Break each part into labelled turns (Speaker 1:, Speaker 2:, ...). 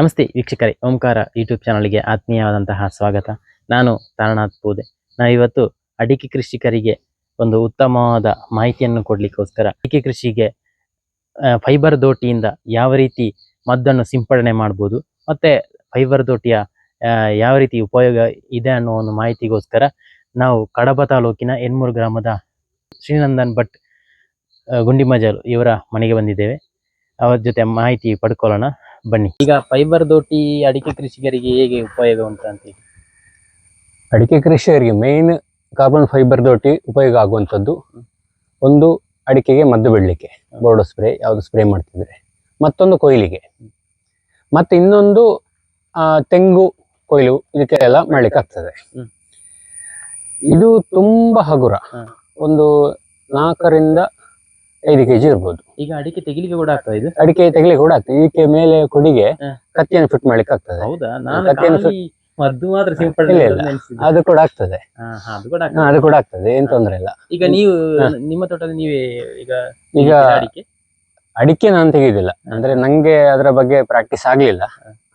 Speaker 1: ನಮಸ್ತೆ ವೀಕ್ಷಕರೇ, ಓಂಕಾರ ಯೂಟ್ಯೂಬ್ ಚಾನಲ್ಗೆ ಆತ್ಮೀಯವಾದಂತಹ ಸ್ವಾಗತ. ನಾನು ತಾರನಾಥ್ ಪೂದೆ. ನಾವಿವತ್ತು ಅಡಿಕೆ ಕೃಷಿಕರಿಗೆ ಒಂದು ಉತ್ತಮವಾದ ಮಾಹಿತಿಯನ್ನು ಕೊಡಲಿಕ್ಕೋಸ್ಕರ ಅಡಿಕೆ ಕೃಷಿಗೆ ಫೈಬರ್ ದೋಟಿಯಿಂದ ಯಾವ ರೀತಿ ಮದ್ದನ್ನು ಸಿಂಪಡಣೆ ಮಾಡ್ಬೋದು, ಮತ್ತೆ ಫೈಬರ್ ದೋಟಿಯ ಯಾವ ರೀತಿ ಉಪಯೋಗ ಇದೆ ಅನ್ನೋ ಒಂದು ಮಾಹಿತಿಗೋಸ್ಕರ ನಾವು ಕಡಬ ತಾಲೂಕಿನ ಎನ್ಮೂರು ಗ್ರಾಮದ ಶ್ರೀನಂದನ್ ಭಟ್ ಗುಂಡಿಮಜಲು ಇವರ ಮನೆಗೆ ಬಂದಿದ್ದೇವೆ. ಅವರ ಜೊತೆ ಮಾಹಿತಿ ಪಡ್ಕೊಳ್ಳೋಣ. ಬನ್ನಿ. ಈಗ ಫೈಬರ್ ದೋಟಿ ಅಡಿಕೆ ಕೃಷಿಕರಿಗೆ ಹೇಗೆ ಉಪಯೋಗ ಉಂಟು ಅಂತ
Speaker 2: ಅಡಿಕೆ ಕೃಷಿಕರಿಗೆ ಮೇನ್ ಕಾರ್ಬನ್ ಫೈಬರ್ ದೋಟಿ ಉಪಯೋಗ ಆಗುವಂಥದ್ದು. ಒಂದು ಅಡಿಕೆಗೆ ಮದ್ದು ಬಿಡಲಿಕ್ಕೆ ಬೋರ್ಡ್ ಸ್ಪ್ರೇ ಯಾವುದು ಸ್ಪ್ರೇ ಮಾಡ್ತಿದ್ರೆ. ಮತ್ತೊಂದು ಕೊಯ್ಲಿಗೆ. ಮತ್ತೆ ಇನ್ನೊಂದು ತೆಂಗು ಕೊಯ್ಲು ಇದಕ್ಕೆಲ್ಲ ಮಾಡ್ಲಿಕ್ಕೆ ಆಗ್ತದೆ. ಇದು ತುಂಬ ಹಗುರ. ಒಂದು ನಾಲ್ಕರಿಂದ ಐದು ಕೆಜಿ ಇರ್ಬೋದು.
Speaker 1: ಈಗ ಅಡಿಕೆ ತೆಗಿಲಿಕ್ಕೆ ಕೂಡ ಆಗ್ತದೆ ಇದು?
Speaker 2: ಅಡಿಕೆ ತೆಗಿಲಿಕ್ಕೆ ಕೂಡ ಆಗ್ತದೆ. ಇದಕ್ಕೆ ಮೇಲೆ ಕೊಡಿಗೆ. ಕತ್ತಿಯನ್ನು ಫಿಟ್ ಮಾಡ್ಲಿಕ್ಕೆ ಆಗ್ತದೆ.
Speaker 1: ಹೌದಾ? ನಾನು
Speaker 2: ಕತ್ತಿಯನ್ನು
Speaker 1: ಖಾಲಿ ಮದ್ದು ಮಾತ್ರ ಸಿಂಪಡಣೆ
Speaker 2: ಇಲ್ಲ, ಇಲ್ಲ.
Speaker 1: ನೆನ್ಸಿದ್ದೆ.
Speaker 2: ಅದು ಕೂಡ ಆಗ್ತದೆ.
Speaker 1: ಹಾ, ಹಾ, ಅದು ಕೂಡ
Speaker 2: ಹ,
Speaker 1: ಆಗ್ತದೆ.
Speaker 2: ಅದು ಕೂಡ ಆಗ್ತದೆ. ಏನ್ ತೊಂದ್ರೆ ಇಲ್ಲ.
Speaker 1: ಈಗ ನೀವು ನಿಮ್ಮ ತೋಟದಲ್ಲಿ ನೀವೇ ಈಗ
Speaker 2: ಈಗ
Speaker 1: ತೆಗಿತೀರಾ ಅಡಿಕೆ?
Speaker 2: ಅಡಿಕೆ ನಾನು ತೆಗೆಯುದಿಲ್ಲ. ಅಂದ್ರೆ ನಂಗೆ ಅದರ ಬಗ್ಗೆ ಪ್ರಾಕ್ಟೀಸ್ ಆಗ್ಲಿಲ್ಲ.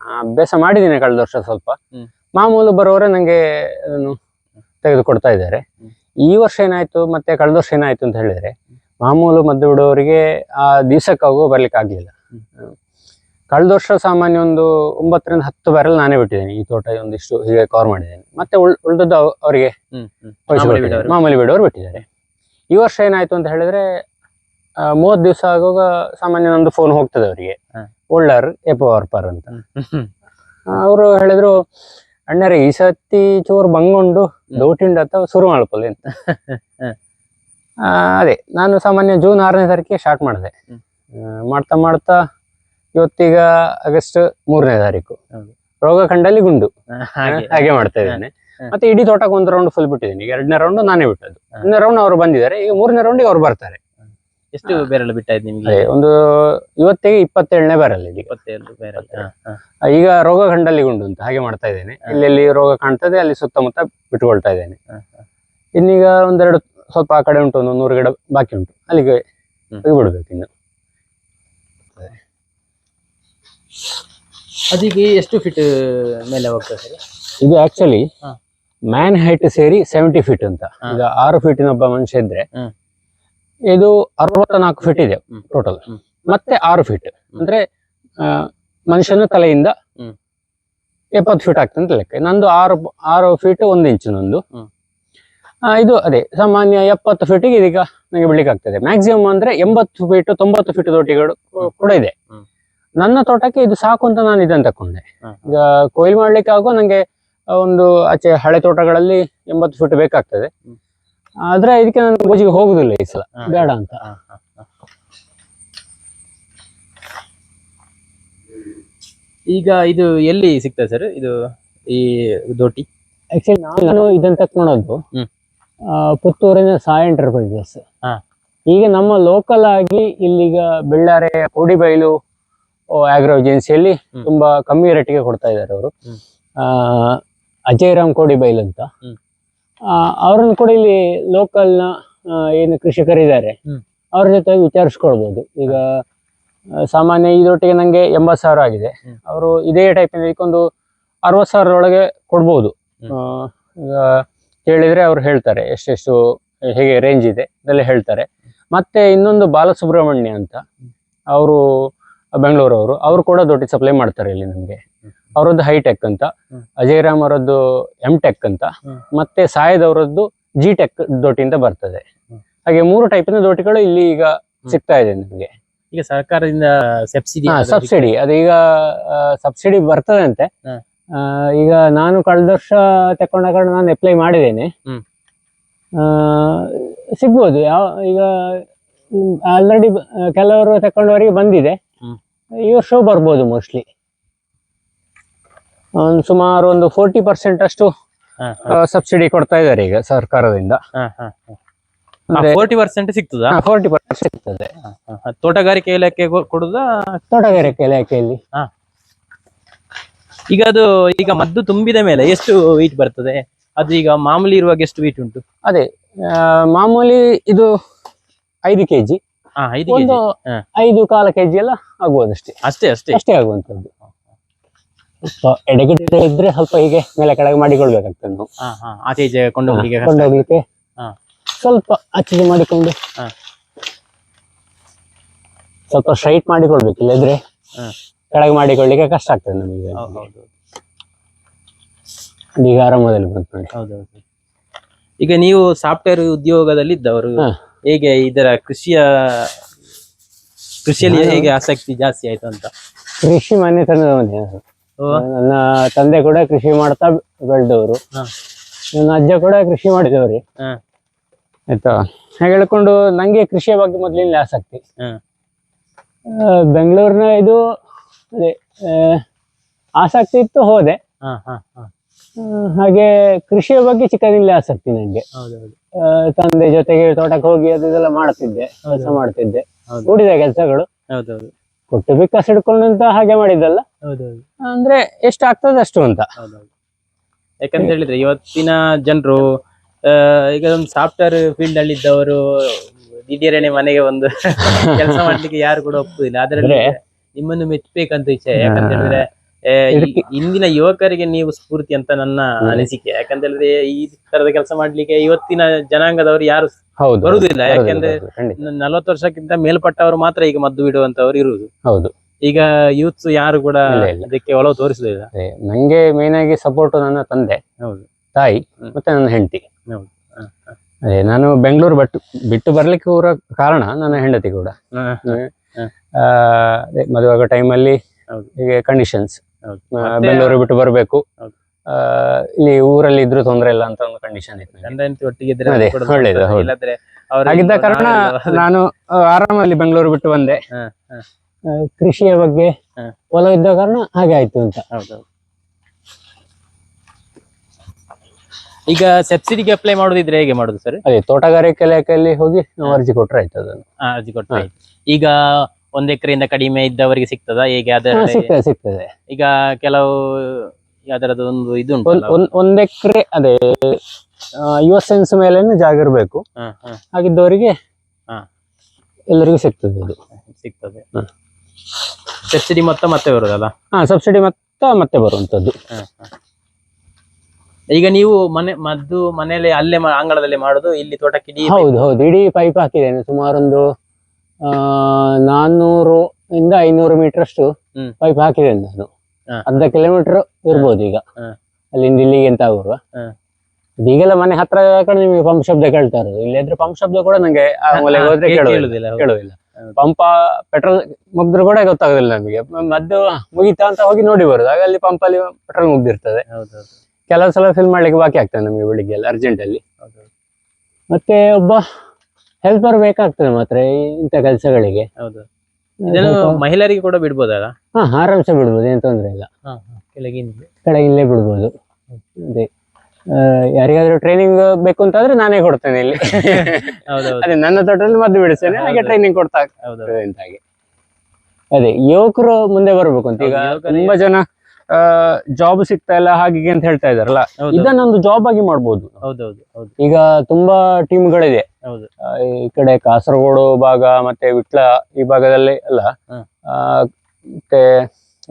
Speaker 2: ಆ, ಅಭ್ಯಾಸ ಮಾಡಿದ್ದೀನಿ ಕಳೆದ ವರ್ಷ ಸ್ವಲ್ಪ.
Speaker 1: ಹ್ಮ್.
Speaker 2: ಮಾಮೂಲು ಬರೋರೆ ನಂಗೆ ಅದನ್ನು ತೆಗೆದುಕೊಡ್ತಾ ಇದ್ದಾರೆ.
Speaker 1: ಹ್ಮ್.
Speaker 2: ಈ ವರ್ಷ ಏನಾಯ್ತು ಮತ್ತೆ ಕಳೆದ ವರ್ಷ ಏನಾಯ್ತು ಅಂತ ಹೇಳಿದ್ರೆ ಮಾಮೂಲು ಮದ್ದು ಬಿಡೋರಿಗೆ ಆ ದಿವಸಕ್ಕಾಗೋ ಬರ್ಲಿಕ್ಕೆ ಆಗ್ಲಿಲ್ಲ. ಕಳೆದ ವರ್ಷ ಸಾಮಾನ್ಯ ಒಂದು ಒಂಬತ್ತರಿಂದ ಹತ್ತು ಬ್ಯಾರಲ್ ನಾನೇ ಬಿಟ್ಟಿದ್ದೇನೆ. ಈ ತೋಟ ಒಂದಿಷ್ಟು ಹೀಗೆ ಕವರ್ ಮಾಡಿದ್ದೇನೆ. ಮತ್ತೆ ಉಳ್ ಉಳ್ದದ್ದು ಅವ್- ಅವರಿಗೆ
Speaker 1: ಮಾಮೂಲಿ. ಬಿಡೋರು.
Speaker 2: ಬಿಟ್ಟಿದ್ದಾರೆ. ಈ ವರ್ಷ ಏನಾಯ್ತು ಅಂತ ಹೇಳಿದ್ರೆ ಮೂವತ್ತು ದಿವಸ ಆಗುವಾಗ ಸಾಮಾನ್ಯ ನಂದು ಫೋನ್ ಹೋಗ್ತದೆ ಅವರಿಗೆ. ಒಳ್ಳರ್ ಎಪೋ ವರ್ಪರ್ ಅಂತ. ಅವರು ಹೇಳಿದ್ರು ಅಣ್ಣರೇ ಈ ಸತಿ ಚೂರು ಬಂಗೊಂಡು ದೌಟಿಂಡ್ ಅಥವಾ ಶುರು ಮಾಡ್ಕೊಳ್ಳಿ ಅಂತ. ಅದೇ ನಾನು ಸಾಮಾನ್ಯ ಜೂನ್ ಆರನೇ ತಾರೀಕಿಗೆ ಸ್ಟಾರ್ಟ್ ಮಾಡಿದೆ. ಮಾಡ್ತಾ ಮಾಡ್ತಾ ಇವತ್ತೀಗ ಆಗಸ್ಟ್ ಮೂರನೇ ತಾರೀಕು. ರೋಗ ಕಂಡಲ್ಲಿ ಗುಂಡು.
Speaker 1: ಹಾಗೆ.
Speaker 2: ಮಾಡ್ತಾ ಇದ್ದೇನೆ. ಮತ್ತೆ ಇಡೀ ತೋಟಕ್ಕೆ ಒಂದು ರೌಂಡ್ ಫುಲ್ ಬಿಟ್ಟಿದ್ದೀನಿ. ಈಗ ಎರಡನೇ ರೌಂಡ್ ನಾನೇ ಬಿಟ್ಟದ್ದು. ಒಂದನೇ ರೌಂಡ್ ಅವರು ಬಂದಿದ್ದಾರೆ. ಈಗ ಮೂರನೇ ರೌಂಡಿಗೆ ಅವ್ರು ಬರ್ತಾರೆ.
Speaker 1: ಎಷ್ಟು ಬೇರೆಲ್ಲ ಬಿಟ್ಟಾಯ್ತು ನಿಮ್ಗೆ
Speaker 2: ಒಂದು ಇವತ್ತಿಗೆ ಇಪ್ಪತ್ತೇಳನೇ ಬರಲ್ಲ
Speaker 1: ಹಾ.
Speaker 2: ಈಗ ರೋಗ ಕಂಡಲ್ಲಿ ಗುಂಡು ಅಂತ ಹಾಗೆ ಮಾಡ್ತಾ ಇದ್ದೇನೆ. ಇಲ್ಲಿ ರೋಗ ಕಾಣ್ತದೆ ಅಲ್ಲಿ ಸುತ್ತಮುತ್ತ ಬಿಟ್ಕೊಳ್ತಾ ಇದ್ದೇನೆ. ಇನ್ನೀಗ ಒಂದೆರಡು ಸ್ವಲ್ಪ ಆ ಕಡೆ ಉಂಟು ಒಂದು ನೂರು ಗಿಡ ಬಾಕಿ ಉಂಟು. ಅಲ್ಲಿಗೆ ಬಿಡ್ಬೇಕು ಇನ್ನು.
Speaker 1: ಅದಕ್ಕೆ ಎಷ್ಟು ಫೀಟ್ ಮೇಲೆ ಹೋಗ್ತದೆ ಸರ್?
Speaker 2: ಇದು ಆಕ್ಚುಲಿ ಮ್ಯಾನ್ ಹೈಟ್ ಸೇರಿ ಸೆವೆಂಟಿ ಫೀಟ್ ಅಂತ. ಈಗ ಆರು ಫೀಟಿನ ಒಬ್ಬ ಮನುಷ್ಯ ಇದ್ರೆ. ಇದು ಅರವತ್ನಾಲ್ಕು ಫೀಟ್ ಇದೆ ಟೋಟಲ್ ಮತ್ತೆ ಆರು ಫೀಟ್ ಅಂದ್ರೆ ಮನುಷ್ಯನ ತಲೆಯಿಂದ. ಎಪ್ಪತ್ತು ಫೀಟ್ ಆಗ್ತದೆ ಅಂತ ಲೆಕ್ಕ. ನಂದು ಆರು ಆರು ಫೀಟ್ ಒಂದು ಇಂಚು ನಂದು. ಇದು ಅದೇ ಸಾಮಾನ್ಯ ಎಪ್ಪತ್ತು ಫೀಟಿಗೆ ಇದೀಗ ನನಗೆ ಬಿಡ್ಲಿಕ್ಕೆ ಆಗ್ತದೆ. ಮ್ಯಾಕ್ಸಿಮಮ್ ಅಂದ್ರೆ ಎಂಬತ್ತು ಫೀಟ್ ತೊಂಬತ್ತು ಫೀಟ್ ತೋಟಿಗಳು ಕೂಡ ಇದೆ. ನನ್ನ ತೋಟಕ್ಕೆ ಇದು ಸಾಕು ಅಂತ ನಾನು ಇದನ್ನು ತಕೊಂಡೆ. ಈಗ ಕೊಯ್ಲು ಮಾಡ್ಲಿಕ್ಕೆ ಆಗುವ ನಂಗೆ ಒಂದು ಆಚೆ ಹಳೆ ತೋಟಗಳಲ್ಲಿ ಎಂಬತ್ತು ಫೀಟ್ ಬೇಕಾಗ್ತದೆ. ಆದ್ರೆ ಇದಕ್ಕೆ ನಾನು ಗೋಜಿಗೆ ಹೋಗುದಿಲ್ಲ ಈ ಸಲ. ಬೇಡ ಅಂತ.
Speaker 1: ಈಗ ಇದು ಎಲ್ಲಿ ಸಿಗ್ತದೆ ಸರ್? ಇದು ಈ ದೋಟಿ
Speaker 2: ಆಕ್ಚುಲಿ ನಾನು ಇದನ್ನ ತಕ್ಕೊಳೋದು. ಆ, ಪುತ್ತೂರಿನ ಸಾಯಿ ಎಂಟರ್ಪ್ರೈಸಸ್. ಈಗ ನಮ್ಮ ಲೋಕಲ್ ಆಗಿ ಇಲ್ಲಿಗ ಬೆಳ್ಳಾರೆ ಕೋಡಿಬೈಲು ಆಗ್ರೋ ಏಜೆನ್ಸಿಯಲ್ಲಿ. ತುಂಬಾ ಕಮ್ಮಿ ರೇಟಿಗೆ ಕೊಡ್ತಾ ಇದ್ದಾರೆ ಅವರು.
Speaker 1: ಅಜಯರಾಮ್
Speaker 2: ಅಜಯ್ ರಾಮ್ ಕೋಡಿಬೈಲ್ ಅಂತ ಅವ್ರನ್ನ ಕೂಡ ಇಲ್ಲಿ ಲೋಕಲ್ನ ಏನು ಕೃಷಿಕರಿದ್ದಾರೆ. ಅವ್ರ ಜೊತೆ ವಿಚಾರಿಸ್ಕೊಳ್ಬೋದು. ಈಗ ಸಾಮಾನ್ಯ ಇದೊಟ್ಟಿಗೆ ನಂಗೆ ಎಂಬತ್ತು ಸಾವಿರ ಆಗಿದೆ. ಅವರು ಇದೇ ಟೈಪ್ ಇದಕ್ಕೊಂದು ಅರವತ್ತು ಸಾವಿರ ಒಳಗೆ ಕೊಡ್ಬೋದು ಈಗ ಕೇಳಿದ್ರೆ ಅವ್ರು ಹೇಳ್ತಾರೆ ಎಷ್ಟೆಷ್ಟು ಹೇಗೆ ರೇಂಜ್ ಇದೆ ಅದೆಲ್ಲ ಹೇಳ್ತಾರೆ. ಮತ್ತೆ ಇನ್ನೊಂದು ಬಾಲಸುಬ್ರಹ್ಮಣ್ಯ ಅಂತ ಅವರು ಬೆಂಗಳೂರವರು ಅವರು ಕೂಡ ದೊಡ್ಡ ಸಪ್ಲೈ ಮಾಡ್ತಾರೆ ಇಲ್ಲಿ ನಮಗೆ. ಅವರದ್ದು ಹೈಟೆಕ್ ಅಂತ. ಅಜಯ್ ರಾಮ್ ಅವರದ್ದು ಎಂ ಟೆಕ್ ಅಂತ ಮತ್ತೆ ಸಾಯದ್ ಅವರದ್ದು ಜಿ ಟೆಕ್ ದೋಟಿಯಿಂದ ಬರ್ತದೆ. ಹಾಗೆ ಮೂರು ಟೈಪಿನ ದೋಟಿಗಳು ಇಲ್ಲಿ ಈಗ ಸಿಗ್ತಾ ಇದೆ ನಮಗೆ.
Speaker 1: ಈಗ ಸರ್ಕಾರದಿಂದ ಸಬ್ಸಿಡಿ
Speaker 2: ಸಬ್ಸಿಡಿ ಅದೀಗ ಈಗ ಸಬ್ಸಿಡಿ ಬರ್ತದೆ ಅಂತೆ ಈಗ ನಾನು ಕಳೆದ ವರ್ಷ ತಕೊಂಡ ಕಾರಣ ನಾನು ಅಪ್ಲೈ ಮಾಡಿದ್ದೇನೆ. ಆ, ಸಿಗ್ಬೋದು. ಯಾವ ಈಗ ಆಲ್ರೆಡಿ ಕೆಲವರು ತಕೊಂಡವರಿಗೆ ಬಂದಿದೆ.
Speaker 1: ಹ್ಮ್.
Speaker 2: ಈ ವರ್ಷ ಬರ್ಬೋದು ಮೋಸ್ಟ್ಲಿ ಒಂದು ಸುಮಾರು ಒಂದು ಫೋರ್ಟಿ ಪರ್ಸೆಂಟ್ ಅಷ್ಟು ಸಬ್ಸಿಡಿ ಕೊಡ್ತಾ ಇದ್ದಾರೆ ಈಗ ಸರ್ಕಾರದಿಂದ. ಅಂದ್ರೆ
Speaker 1: ಫೋರ್ಟಿ ಪರ್ಸೆಂಟ್ ಸಿಗ್ತದಾ
Speaker 2: ಫೋರ್ಟಿ ಪರ್ಸೆಂಟ್ ಸಿಗ್ತದೆ?
Speaker 1: ಹಾ, ಹಾ, ಹಾ. ತೋಟಗಾರಿಕೆ ಇಲಾಖೆ ಕೊಡುದಾ?
Speaker 2: ತೋಟಗಾರಿಕೆ ಇಲಾಖೆಯಲ್ಲಿ.
Speaker 1: ಈಗ ಅದು ಈಗ ಮದ್ದು ತುಂಬಿದ ಮೇಲೆ ಎಷ್ಟು ವೀಟ್ ಬರ್ತದೆ? ಅದು ಈಗ ಮಾಮೂಲಿ ಇರುವಾಗ ಎಷ್ಟು ವೀಟ್ ಉಂಟು?
Speaker 2: ಅದೇ ಮಾಮೂಲಿ ಇದು ಐದು ಕೆಜಿ.
Speaker 1: ಜಿ ಐದು
Speaker 2: ಒಂದು ಕಾಲ ಕೆಜಿ ಎಲ್ಲ ಆಗ್ಬೋದು
Speaker 1: ಅಷ್ಟೇ ಅಷ್ಟೇ.
Speaker 2: ಅಷ್ಟೇ ಆಗುವಂತದ್ದು ಸ್ವಲ್ಪ ಎಡಗಡೆ ಇದ್ರೆ ಸ್ವಲ್ಪ ಹೀಗೆ ಮೇಲೆ ಕೆಳಗೆ ಮಾಡಿಕೊಳ್ಬೇಕಾಗ್ತದೆ ನಾವು.
Speaker 1: ಆಚೆ ಕೊಂಡೋಗ್ಲಿಕ್ಕೆ.
Speaker 2: ಕೊಂಡೋಗ್ಲಿಕ್ಕೆ. ಸ್ವಲ್ಪ ಆಚೆ ಮಾಡಿಕೊಂಡು ಸ್ವಲ್ಪ ಸ್ಟ್ರೈಟ್ ಮಾಡಿಕೊಳ್ಬೇಕು ಇಲ್ಲದ್ರೆ ಕೆಳಗೆ ಮಾಡಿಕೊಳ್ಳಿಕ್ಕೆ ಕಷ್ಟ ಆಗ್ತದೆ ನಮಗೆ. ಈಗ ಆರಾಮದಲ್ಲಿ ಬಂತು ನೋಡಿ
Speaker 1: ಹೌದೌದು ಈಗ ನೀವು ಸಾಫ್ಟ್ವೇರ್ ಉದ್ಯೋಗದಲ್ಲಿ ಇದ್ದವರು. ಹೇಗೆ ಇದರ ಕೃಷಿಯ ಕೃಷಿಯಲ್ಲಿ ಹೇಗೆ ಆಸಕ್ತಿ ಜಾಸ್ತಿ ಆಯ್ತು ಅಂತ?
Speaker 2: ಕೃಷಿ ಮನೆ ತಂದವನೇ
Speaker 1: ಓ,
Speaker 2: ನನ್ನ ತಂದೆ ಕೂಡ ಕೃಷಿ ಮಾಡ್ತಾ ಬೆಳೆದವರು. ನನ್ನ ಅಜ್ಜ ಕೂಡ ಕೃಷಿ ಮಾಡಿದವ್ರಿ. ಆಯ್ತಾ? ಹಾಗೆ ಹೇಳ್ಕೊಂಡು ನಂಗೆ ಕೃಷಿಯ ಬಗ್ಗೆ ಮೊದ್ಲಿಂದ ಆಸಕ್ತಿ. ಬೆಂಗಳೂರಿನ ಇದು ಅದೇ ಆಸಕ್ತಿ ಇತ್ತು ಹೋದೆ. ಹಾಗೆ ಕೃಷಿಯ ಬಗ್ಗೆ ಚಿಕ್ಕದಿಂದಲೇ ಆಸಕ್ತಿ ನನಗೆ
Speaker 1: ಹೌದೌದು.
Speaker 2: ತಂದೆ ಜೊತೆಗೆ ತೋಟಕ್ಕೆ ಹೋಗಿ ಅದೆಲ್ಲ ಇದೆಲ್ಲ ಮಾಡ್ತಿದ್ದೆ ಕೆಲಸ ಮಾಡ್ತಿದ್ದೆ. ಕೂಡಿದ ಕೆಲಸಗಳು. ಕೊಟ್ಟು ಬಿಕ್ಕಸ್ ಹಿಡ್ಕೊಂಡಂತ ಹಾಗೆ ಮಾಡಿದ್ದಲ್ಲ. ಅಂದ್ರೆ ಎಷ್ಟು ಆಗ್ತದೆ ಅಷ್ಟು ಅಂತ.
Speaker 1: ಯಾಕಂತ ಹೇಳಿದ್ರೆ ಇವತ್ತಿನ ಜನರು ಈಗ ಒಂದು ಸಾಫ್ಟ್ವೇರ್ ಫೀಲ್ಡ್ ಅಲ್ಲಿ ಇದ್ದವರು ದಿಢೀರನೆ ಮನೆಗೆ ಒಂದು ಕೆಲಸ ಮಾಡ್ಲಿಕ್ಕೆ ಯಾರು ಕೂಡ ಒಪ್ಪುದಿಲ್ಲ. ಅದರಲ್ಲಿ ನಿಮ್ಮನ್ನು ಮೆಚ್ಚಬೇಕಂತ ವಿಷಯ. ಯಾಕಂತ ಹೇಳಿದ್ರೆ ಇಂದಿನ ಯುವಕರಿಗೆ ನೀವು ಸ್ಫೂರ್ತಿ ಅಂತ ನನ್ನ ಅನಿಸಿಕೆ. ಯಾಕಂತ ಹೇಳಿದ್ರೆ ಈ ತರದ ಕೆಲಸ ಮಾಡ್ಲಿಕ್ಕೆ ಇವತ್ತಿನ ಜನಾಂಗದವರು ಯಾರು
Speaker 2: ಬರುದಿಲ್ಲ.
Speaker 1: ಬರುವುದಿಲ್ಲ ಯಾಕಂದ್ರೆ. ನಲವತ್ತು ವರ್ಷಕ್ಕಿಂತ ಮೇಲ್ಪಟ್ಟವರು ಮಾತ್ರ ಈಗ ಮದ್ದು ಬಿಡುವಂತವ್ರು ಇರುವುದು.
Speaker 2: ಹೌದು.
Speaker 1: ಈಗ ಯೂತ್ಸ್ ಯಾರು ಕೂಡ. ಇದಕ್ಕೆ ಒಲವು ತೋರಿಸುದಿಲ್ಲ
Speaker 2: ಅದೇ, ನಂಗೆ ಮೇನ್ ಆಗಿ ಸಪೋರ್ಟ್ ನನ್ನ ತಂದೆ
Speaker 1: ಹೌದು.
Speaker 2: ತಾಯಿ ಮತ್ತೆ ನನ್ನ ಹೆಂಡತಿ.
Speaker 1: ಹೌದು.
Speaker 2: ನಾನು ಬೆಂಗಳೂರು ಬಿಟ್ಟು ಬಿಟ್ಟು ಬರ್ಲಿಕ್ಕೆ ಊರ ಕಾರಣ ನನ್ನ ಹೆಂಡತಿ ಕೂಡ. ಮದುವೆ ಆಗೋ ಟೈಮಲ್ಲಿ
Speaker 1: ಅಲ್ಲಿ
Speaker 2: ಹೀಗೆ ಕಂಡೀಷನ್ಸ್ ಬೆಂಗಳೂರು ಬಿಟ್ಟು ಬರಬೇಕು. ಇಲ್ಲಿ ಊರಲ್ಲಿ ಇದ್ರು ತೊಂದ್ರೆ ಇಲ್ಲ ಅಂತ ಒಂದು ಕಂಡೀಷನ್ ಇತ್ತು
Speaker 1: ಒಟ್ಟಿಗೆ
Speaker 2: ಹಾಗಿದ್ದ ಕಾರಣ ನಾನು ಆರಾಮಲ್ಲಿ ಬೆಂಗಳೂರು ಬಿಟ್ಟು ಬಂದೆ. ಕೃಷಿಯ ಬಗ್ಗೆ ಹೊಲ ಇದ್ದ ಕಾರಣ ಹಾಗೆ ಆಯ್ತು ಅಂತ.
Speaker 1: ಈಗ ಸಬ್ಸಿಡಿಗೆ ಅಪ್ಲೈ ಮಾಡುದಿದ್ರೆ ಹೇಗೆ ಮಾಡುದು ಸರ್
Speaker 2: ಅದೇ ತೋಟಗಾರಿಕೆ ಇಲಾಖೆಯಲ್ಲಿ ಹೋಗಿ ನಾವು ಅರ್ಜಿ ಕೊಟ್ರೆ ಆಯ್ತು ಅದನ್ನು.
Speaker 1: ಅರ್ಜಿ ಕೊಟ್ಟರೆ ಈಗ ಒಂದ್ ಎಕರೆಯಿಂದ ಕಡಿಮೆ ಇದ್ದವರಿಗೆ ಸಿಗ್ತದಾ? ಹೇಗೆ
Speaker 2: ಹಾ,
Speaker 1: ಅದರ
Speaker 2: ಸಿಗ್ತದೆ ಸಿಗ್ತದೆ.
Speaker 1: ಈಗ ಕೆಲವು ಅದರದ್ದು ಒಂದು ಇದು
Speaker 2: ಒಂದ್
Speaker 1: ಉಂಟಲ್ಲ
Speaker 2: ಒಂದ್ ಒಂದ್ ಎಕರೆ ಅದೇ ಯುವ ಸೆನ್ಸ್ ಮೇಲೆ ಜಾಗ ಇರಬೇಕು. ಹಾಗಿದ್ದವರಿಗೆ
Speaker 1: ಹಾ.
Speaker 2: ಎಲ್ಲರಿಗೂ ಸಿಗ್ತದೆ ಅದು.
Speaker 1: ಸಿಗ್ತದೆ. ಸಬ್ಸಿಡಿ ಮೊತ್ತ ಮತ್ತೆ ಬರುದಲ್ಲ?
Speaker 2: ಹಾ ಸಬ್ಸಿಡಿ ಮೊತ್ತ ಮತ್ತೆ ಬರುವಂತದ್ದು.
Speaker 1: ಈಗ ನೀವು ಮನೆ ಮದ್ದು ಮನೆಯಲ್ಲಿ ಅಲ್ಲೇ ಮಾ- ಅಂಗಳದಲ್ಲಿ ಮಾಡುದು ಇಲ್ಲಿ ತೋಟಕ್ಕೆ ಇಡೀ
Speaker 2: ಹೌದು ಹೌದು. ಇಡೀ ಪೈಪ್ ಹಾಕಿದ್ದೇನೆ. ಸುಮಾರೊಂದು ನಾನ್ನೂರು ಇಂದ ಐನೂರು ಮೀಟರ್ ಅಷ್ಟು ಪೈಪ್ ಹಾಕಿದ್ದೇನೆ ನಾನು. ಅರ್ಧ ಕಿಲೋಮೀಟರ್ ಇರ್ಬೋದು ಈಗ. ಅಲ್ಲಿಂದ ಇಲ್ಲಿಗೆ ಅಂತ ಆಗುವ. ಈಗೆಲ್ಲ ಮನೆ ಹತ್ರ ಕಡೆ ನಿಮಗೆ ಪಂಪ್ ಶಬ್ದ ಕೇಳ್ತಾ ಇರೋದು. ಇಲ್ಲಿದ್ರೆ ಪಂಪ್ ಶಬ್ದ ಕೂಡ ನಂಗೆ ಆ ಮೂಲೆಗೆ ಹೋದ್ರೆ
Speaker 1: ಕೇಳುವುದಿಲ್ಲ.
Speaker 2: ಪಂಪ ಪೆಟ್ರೋಲ್ ಮುಗ್ದ್ರು ಕೂಡ ಗೊತ್ತಾಗುದಿಲ್ಲ ನಮಗೆ. ಮದ್ದು ಮುಗಿತಾ ಅಂತ ಹೋಗಿ ನೋಡಿ ಬರುದು. ಆಗ ಅಲ್ಲಿ ಪಂಪ್ ಅಲ್ಲಿ ಪೆಟ್ರೋಲ್ ಮುಗ್ದಿರ್ತದೆ.
Speaker 1: ಹೌದು
Speaker 2: ಕೆಲವು ಸಲ ಫಿಲ್ ಮಾಡ್ಲಿಕ್ಕೆ ಬಾಕಿ ಆಗ್ತದೆ ನಮಗೆ ಬೆಳಿಗ್ಗೆ ಎಲ್ಲ ಅರ್ಜೆಂಟ್ ಅಲ್ಲಿ. ಮತ್ತೆ ಒಬ್ಬ ಹೆಲ್ಪರ್ ಬೇಕಾಗ್ತದೆ ಮಾತ್ರ ಇಂಥ ಕೆಲಸಗಳಿಗೆ.
Speaker 1: ಹೌದು. ಇದನ್ನು ಮಹಿಳೆಯರಿಗೆ ಕೂಡ ಬಿಡ್ಬೋದಲ್ಲ?
Speaker 2: ಹಾ ಆರಾಮ್ಸ ಬಿಡ್ಬೋದು ಏನ್ ತೊಂದರೆ ಇಲ್ಲ.
Speaker 1: ಕೆಳಗಿಂದ.
Speaker 2: ಕೆಳಗಿಲ್ಲೇ ಬಿಡ್ಬೋದು. ಅದೇ. ಆ, ಯಾರಿಗಾದ್ರೂ ಟ್ರೈನಿಂಗ್ ಬೇಕು ಅಂತಾದ್ರೆ ನಾನೇ ಕೊಡ್ತೇನೆ ಇಲ್ಲಿ.
Speaker 1: ಹೌದೌದು.
Speaker 2: ಅದೇ ನನ್ನ ತೋಟದಲ್ಲಿ ಮದ್ದು ಬಿಡಿಸ್ತೇನೆ ಹಾಗೆ ಟ್ರೈನಿಂಗ್ ಕೊಡ್ತಾ
Speaker 1: ಹೌದು
Speaker 2: ಆಗ್ತದೆ ಅಂತ ಹಾಗೆ ಅದೇ ಯುವಕರು ಮುಂದೆ ಬರ್ಬೇಕು ಅಂತ. ಈಗ
Speaker 1: ಹೌದು, ಯುವಕರಿಗೆ-
Speaker 2: ತುಂಬಾ ಜನ ಜಾಬ್ ಸಿಗ್ತಾ ಇಲ್ಲ ಹಾಗೆ ಅಂತ ಹೇಳ್ತಾ ಇದಾರಲ್ಲ
Speaker 1: ಹೌದು.
Speaker 2: ಇದನ್ನೊಂದು ಜಾಬ್ ಆಗಿ ಮಾಡ್ಬೋದು.
Speaker 1: ಹೌದೌದು ಹೌದು.
Speaker 2: ಈಗ ತುಂಬಾ ಟೀಮ್ಗಳಿದೆ
Speaker 1: ಹೌದು.
Speaker 2: ಈ ಕಡೆ ಕಾಸರಗೋಡು ಭಾಗ ಮತ್ತೆ ವಿಟ್ಲ ಈ ಭಾಗದಲ್ಲಿ
Speaker 1: ಅಲ್ಲ.
Speaker 2: ಆ, ಮತ್ತೆ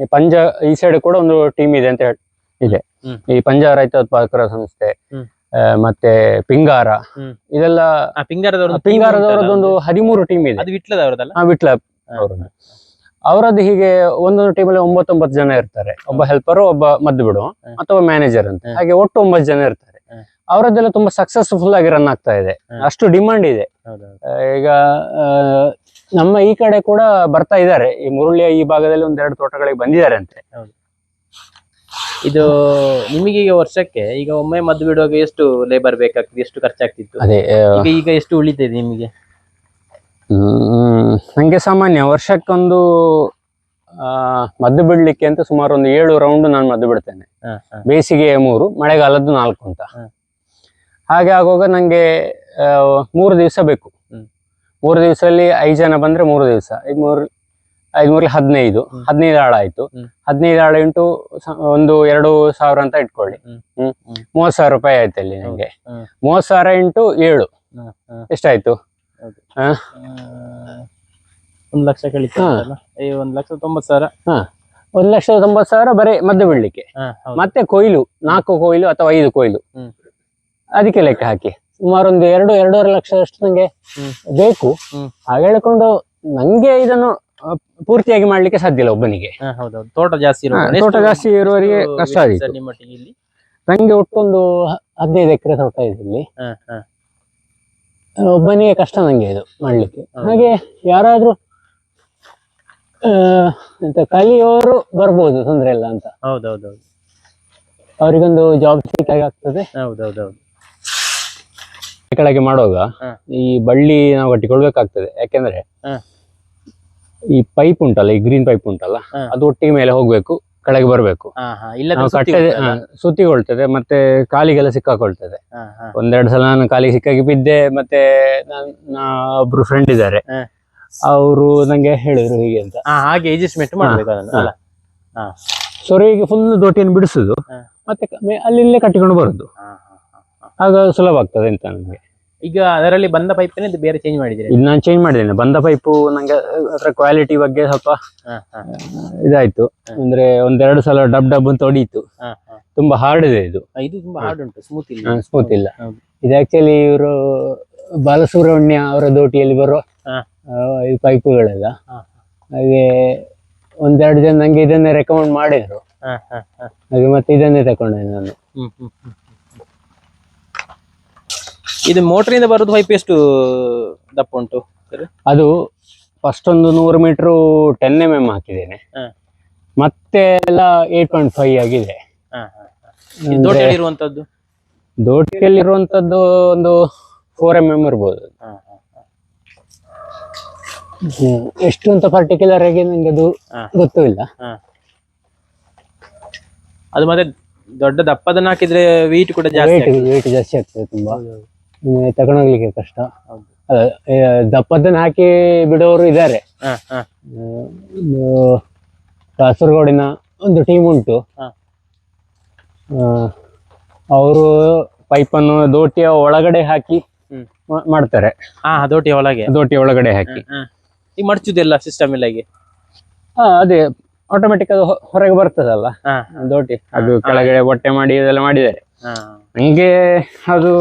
Speaker 2: ಈ ಪಂಜ ಈ ಸೈಡ್ ಕೂಡ ಒಂದು ಟೀಮ್ ಇದೆ ಅಂತ ಹೇಳ್- ಇದೆ.
Speaker 1: ಹ್ಮ್.
Speaker 2: ಈ ಪಂಜ ರೈತ ಉತ್ಪಾದಕರ ಸಂಸ್ಥೆ
Speaker 1: ಹ್ಮ್.
Speaker 2: ಆ, ಮತ್ತೆ ಪಿಂಗಾರ.
Speaker 1: ಹ್ಮ್.
Speaker 2: ಇದೆಲ್ಲ
Speaker 1: ಆ ಪಿಂಗಾರದವ್ರದ್ದು
Speaker 2: ಹದಿಮೂರು ಟೀಮ್ ಇದೆ.
Speaker 1: ಅದು ವಿಟ್ಲದವ್ರದಲ್ಲ
Speaker 2: ವಿಟ್ಲ ಅವರದ್ದು. ಅವರದ್ದು ಹೀಗೆ ಒಂದೊಂದು ಟೀಮಲ್ಲಿ ಒಂಬತ್ತೊಂಬತ್ತು ಜನ ಇರ್ತಾರೆ. ಒಬ್ಬ ಹೆಲ್ಪರ್ ಒಬ್ಬ ಮದ್ದು
Speaker 1: ಬಿಡು
Speaker 2: ಅಥವಾ ಮ್ಯಾನೇಜರ್ ಅಂತ. ಹಾಗೆ ಒಟ್ಟು ಒಂಬತ್ತು ಜನ ಇರ್ತಾರೆ. ಅವರದ್ದೆಲ್ಲ ತುಂಬಾ ಸಕ್ಸಸ್ಫುಲ್ ಆಗಿ ರನ್ ಆಗ್ತಾ ಇದೆ. ಅಷ್ಟು ಡಿಮಾಂಡ್ ಇದೆ. ಈಗ ನಮ್ಮ ಈ ಕಡೆ ಕೂಡ ಬರ್ತಾ ಇದ್ದಾರೆ. ಈ ಮುರುಳಿಯ ಈ ಭಾಗದಲ್ಲಿ ಒಂದೆರಡು ತೋಟಗಳಿಗೆ ಬಂದಿದ್ದಾರೆ ಅಂತೆ
Speaker 1: ಇದು ನಿಮಗೆ ಈಗ ವರ್ಷಕ್ಕೆ ಈಗ ಒಮ್ಮೆ ಮದ್ದು ಬಿಡುವಾಗ ಎಷ್ಟು ಲೇಬರ್ ಬೇಕಾಗ್ತದೆ ಎಷ್ಟು ಖರ್ಚಾಗ್ತಿತ್ತು?
Speaker 2: ಅದೇ
Speaker 1: ಈಗ ಈಗ ಎಷ್ಟು ಉಳಿತದೆ ನಿಮಗೆ?
Speaker 2: ಹ್ಮ್, ನಂಗೆ ಸಾಮಾನ್ಯ ವರ್ಷಕ್ಕೊಂದು ಮದ್ದು ಬಿಡ್ಲಿಕ್ಕೆ ಅಂತ ಸುಮಾರು ಒಂದು ಏಳು ರೌಂಡ್ ನಾನು ಮದ್ದು ಬಿಡ್ತೇನೆ. ಬೇಸಿಗೆ ಮೂರು ಮಳೆಗಾಲದ್ದು ನಾಲ್ಕು ಅಂತ. ಹಾಗೆ ಆಗುವಾಗ ನಂಗೆ ಆ, ಮೂರು ದಿವಸ ಬೇಕು. ಮೂರು ದಿವಸದಲ್ಲಿ ಐದು ಜನ ಬಂದ್ರೆ ಮೂರು ದಿವಸ. ಐದ್ ಮೂರು ಐದ್ ಮೂರ್ಲಿ ಹದಿನೈದು. ಹದಿನೈದು ಆಳ ಆಯ್ತು. ಹದಿನೈದು ಆಳ ಇಂಟು ಒಂದು ಎರಡು ಸಾವಿರ ಅಂತ ಇಟ್ಕೊಳ್ಳಿ.
Speaker 1: ಹ್ಮ್.
Speaker 2: ಮೂವತ್ ಸಾವಿರ ರೂಪಾಯಿ ಆಯ್ತು ಅಲ್ಲಿ ನಂಗೆ. ಮೂವತ್ ಸಾವಿರ ಇಂಟು ಏಳು. ಎಷ್ಟಾಯ್ತು?
Speaker 1: ಒಂದು ಲಕ್ಷ ಒಂದ್ ತೊಂಬತ್ತು ಸಾವಿರ?
Speaker 2: ಒಂದು ಲಕ್ಷದ ತೊಂಬತ್ತು ಸಾವಿರ ಬರೀ ಮದ್ದು ಬಿಡ್ಲಿಕ್ಕೆ. ಮತ್ತೆ ಕೊಯ್ಲು ನಾಲ್ಕು ಕೊಯ್ಲು ಅಥವಾ ಐದು ಕೊಯ್ಲು. ಅದಕ್ಕೆ ಲೆಕ್ಕ ಹಾಕಿ. ಸುಮಾರು ಒಂದು ಎರಡು ಎರಡೂವರೆ ಲಕ್ಷದಷ್ಟು ನಂಗೆ ಬೇಕು. ಹಾಗೆ ಹೇಳ್ಕೊಂಡು ನಂಗೆ ಇದನ್ನು ಪೂರ್ತಿಯಾಗಿ ಮಾಡ್ಲಿಕ್ಕೆ ಸಾಧ್ಯ ಇಲ್ಲ ಒಬ್ಬನಿಗೆ.
Speaker 1: ತೋಟ ಜಾಸ್ತಿ
Speaker 2: ತೋಟ ಜಾಸ್ತಿ ಇರುವವರಿಗೆ ಕಷ್ಟ
Speaker 1: ಆಗಿತ್ತು
Speaker 2: ನಂಗೆ ಒಟ್ಟೊಂದು ಹದಿನೈದು ಎಕರೆ ತೋಟ ಇದೆ ಇಲ್ಲಿ. ಒಬ್ಬನಿಗೆ ಕಷ್ಟ ನಂಗೆ ಇದು ಮಾಡ್ಲಿಕ್ಕೆ. ಹಾಗೆ ಯಾರಾದ್ರೂ ಎಂತ ಕಲಿಯೋರು ಬರ್ಬೋದು ತೊಂದ್ರೆ ಇಲ್ಲ ಅಂತ.
Speaker 1: ಹೌದೌದೌದು.
Speaker 2: ಅವರಿಗೊಂದು ಜಾಬ್ ಸಿಕ್ಕಾಗ್ತದೆ ಆಗ್ತದೆ.
Speaker 1: ಹೌದೌದೌದು.
Speaker 2: ಕೆಳಗೆ ಮಾಡುವಾಗ ಈ ಬಳ್ಳಿ ನಾವು ಕಟ್ಟಿಕೊಳ್ಬೇಕಾಗ್ತದೆ. ಯಾಕೆಂದ್ರೆ ಈ ಪೈಪ್ ಉಂಟಲ್ಲ ಈ ಗ್ರೀನ್ ಪೈಪ್ ಉಂಟಲ್ಲ ಅದು ಒಟ್ಟಿಗೆ ಮೇಲೆ ಹೋಗ್ಬೇಕು ಕೆಳಗೆ ಬರಬೇಕು. ಕಟ್ಟದೆ ಸುತ್ತಿಕೊಳ್ತದೆ ಮತ್ತೆ ಕಾಲಿಗೆಲ್ಲ ಸಿಕ್ಕಾಕೊಳ್ತದೆ. ಒಂದೆರಡು ಸಲ ನಾನು ಕಾಲಿಗೆ ಸಿಕ್ಕಾಗಿ ಬಿದ್ದೆ ಮತ್ತೆ ಒಬ್ರು ಫ್ರೆಂಡ್ ಇದ್ದಾರೆ. ಅವರು ನಂಗೆ ಹೇಳಿದ್ರು ಹೀಗೆ ಅಂತ.
Speaker 1: ಹಾಗೆ ಅಡ್ಜಸ್ಟ್ಮೆಂಟ್ ಮಾಡ್ಬೇಕು ಅಲ್ಲ?
Speaker 2: ಸೊರೆಗೆ ಫುಲ್ ದೊಟ್ಟಿಯನ್ನು ಬಿಡಿಸುದು ಮತ್ತೆ ಅಲ್ಲಿಲ್ಲೇ ಕಟ್ಟಿಕೊಂಡು ಬರುದು. ಆಗ ಸುಲಭ ಆಗ್ತದೆ ಅಂತ ನನಗೆ.
Speaker 1: ಈಗ ಅದರಲ್ಲಿ ಬಂದ ಪೈಪ್ ಬೇರೆ ಚೇಂಜ್ ಮಾಡಿದ್ರೆ
Speaker 2: ಇದು ನಾನು ಚೇಂಜ್ ಮಾಡಿದ್ದೇನೆ ಬಂದ ಪೈಪು ನಂಗೆ ಅದರ ಕ್ವಾಲಿಟಿ ಬಗ್ಗೆ ಸ್ವಲ್ಪ ಇದಾಯ್ತು. ಅಂದ್ರೆ ಒಂದೆರಡು ಸಲ ಡಬ್ ಡಬ್ ಅಂತ ಹೊಡೀತು. ತುಂಬಾ ಹಾರ್ಡ್ ಇದೆ ಇದು.
Speaker 1: ಇದು ತುಂಬಾ ಹಾರ್ಡ್ ಉಂಟು. ಸ್ಮೂತ್ ಇಲ್ಲ.
Speaker 2: ಸ್ಮೂತ್ ಇಲ್ಲ. ಇದು ಆಕ್ಚುಲಿ ಇವರು ಬಾಲಸುಬ್ರಹ್ಮಣ್ಯ ಅವರ ದೋಟಿಯಲ್ಲಿ ಬರೋ. ಈ ಪೈಪುಗಳೆಲ್ಲ ಹಾಗೆ ಒಂದೆರಡು ಜನ ನಂಗೆ ಇದನ್ನೇ ರೆಕಮೆಂಡ್ ಮಾಡಿದ್ರು. ಹಾಗೆ ಮತ್ತೆ ಇದನ್ನೇ ತಕೊಂಡೆ ನಾನು.
Speaker 1: ಇದು ಮೋಟರಿಂದ ಬರೋದು ಪೈಪ್ ಎಷ್ಟು ದಪ್ಪ ಉಂಟು?
Speaker 2: ಅದು ಫಸ್ಟ್ ಒಂದು ನೂರು ಮೀಟರ್ ಟೆನ್ ಎಂ ಎಂ ಹಾಕಿದ್ದೇನೆ. ಮತ್ತೆ ಎಲ್ಲ ಏಟ್ ಪಾಯಿಂಟ್ ಫೈವ್ ಆಗಿದೆ.
Speaker 1: ಇದು ದೋಟೆಯಲ್ಲಿ ಇರುವಂತದ್ದು
Speaker 2: ಒಂದು ಫೋರ್ ಎಂ ಎಂ ಇರ್ಬೋದು. ಎಷ್ಟು ಅಂತ ಪರ್ಟಿಕ್ಯುಲರ್ ಆಗಿ ನಂಗೆ ಅದು ಗೊತ್ತು ಇಲ್ಲ.
Speaker 1: ಅದು ಮತ್ತೆ ದೊಡ್ಡ ದಪ್ಪದನ್ನ ಹಾಕಿದ್ರೆ ವೀಟ್ ಕೂಡ ಜಾಸ್ತಿ
Speaker 2: ವೇಟ್. ಜಾಸ್ತಿ ಆಗ್ತದೆ ತುಂಬಾ. ತಗೊಂಡೋಗ್ಲಿಕ್ಕೆ ಕಷ್ಟ. ದಪ್ಪದನ್ನ ಹಾಕಿ ಬಿಡೋರು ಇದ್ದಾರೆ. ಕಾಸರಗೋಡಿನ ಒಂದು ಟೀಮ್ ಉಂಟು. ಅವರು ಪೈಪನ್ನು ದೋಟಿಯ ಒಳಗಡೆ ಹಾಕಿ. ಮಾಡ್ತಾರೆ.
Speaker 1: ಹಾ ದೋಟಿಯ ಒಳಗೆ.
Speaker 2: ದೋಟಿಯ ಒಳಗಡೆ ಹಾಕಿ.
Speaker 1: ಈ ಮಡ್ಚುದೆಲ್ಲ ಸಿಸ್ಟಮ್ ಇಲ್ಲ ಹೀಗೆ?
Speaker 2: ಹಾ ಅದೇ ಆಟೋಮೆಟಿಕ್ ಅದು ಹೊರಗೆ ಬರ್ತದಲ್ಲ? ದೋಟಿ ಅದು ಕೆಳಗಡೆ ಬಟ್ಟೆ ಮಾಡಿ ಇದೆಲ್ಲ ಮಾಡಿದ್ದಾರೆ.
Speaker 1: ಹಾ,
Speaker 2: ನಂಗೆ ಅದು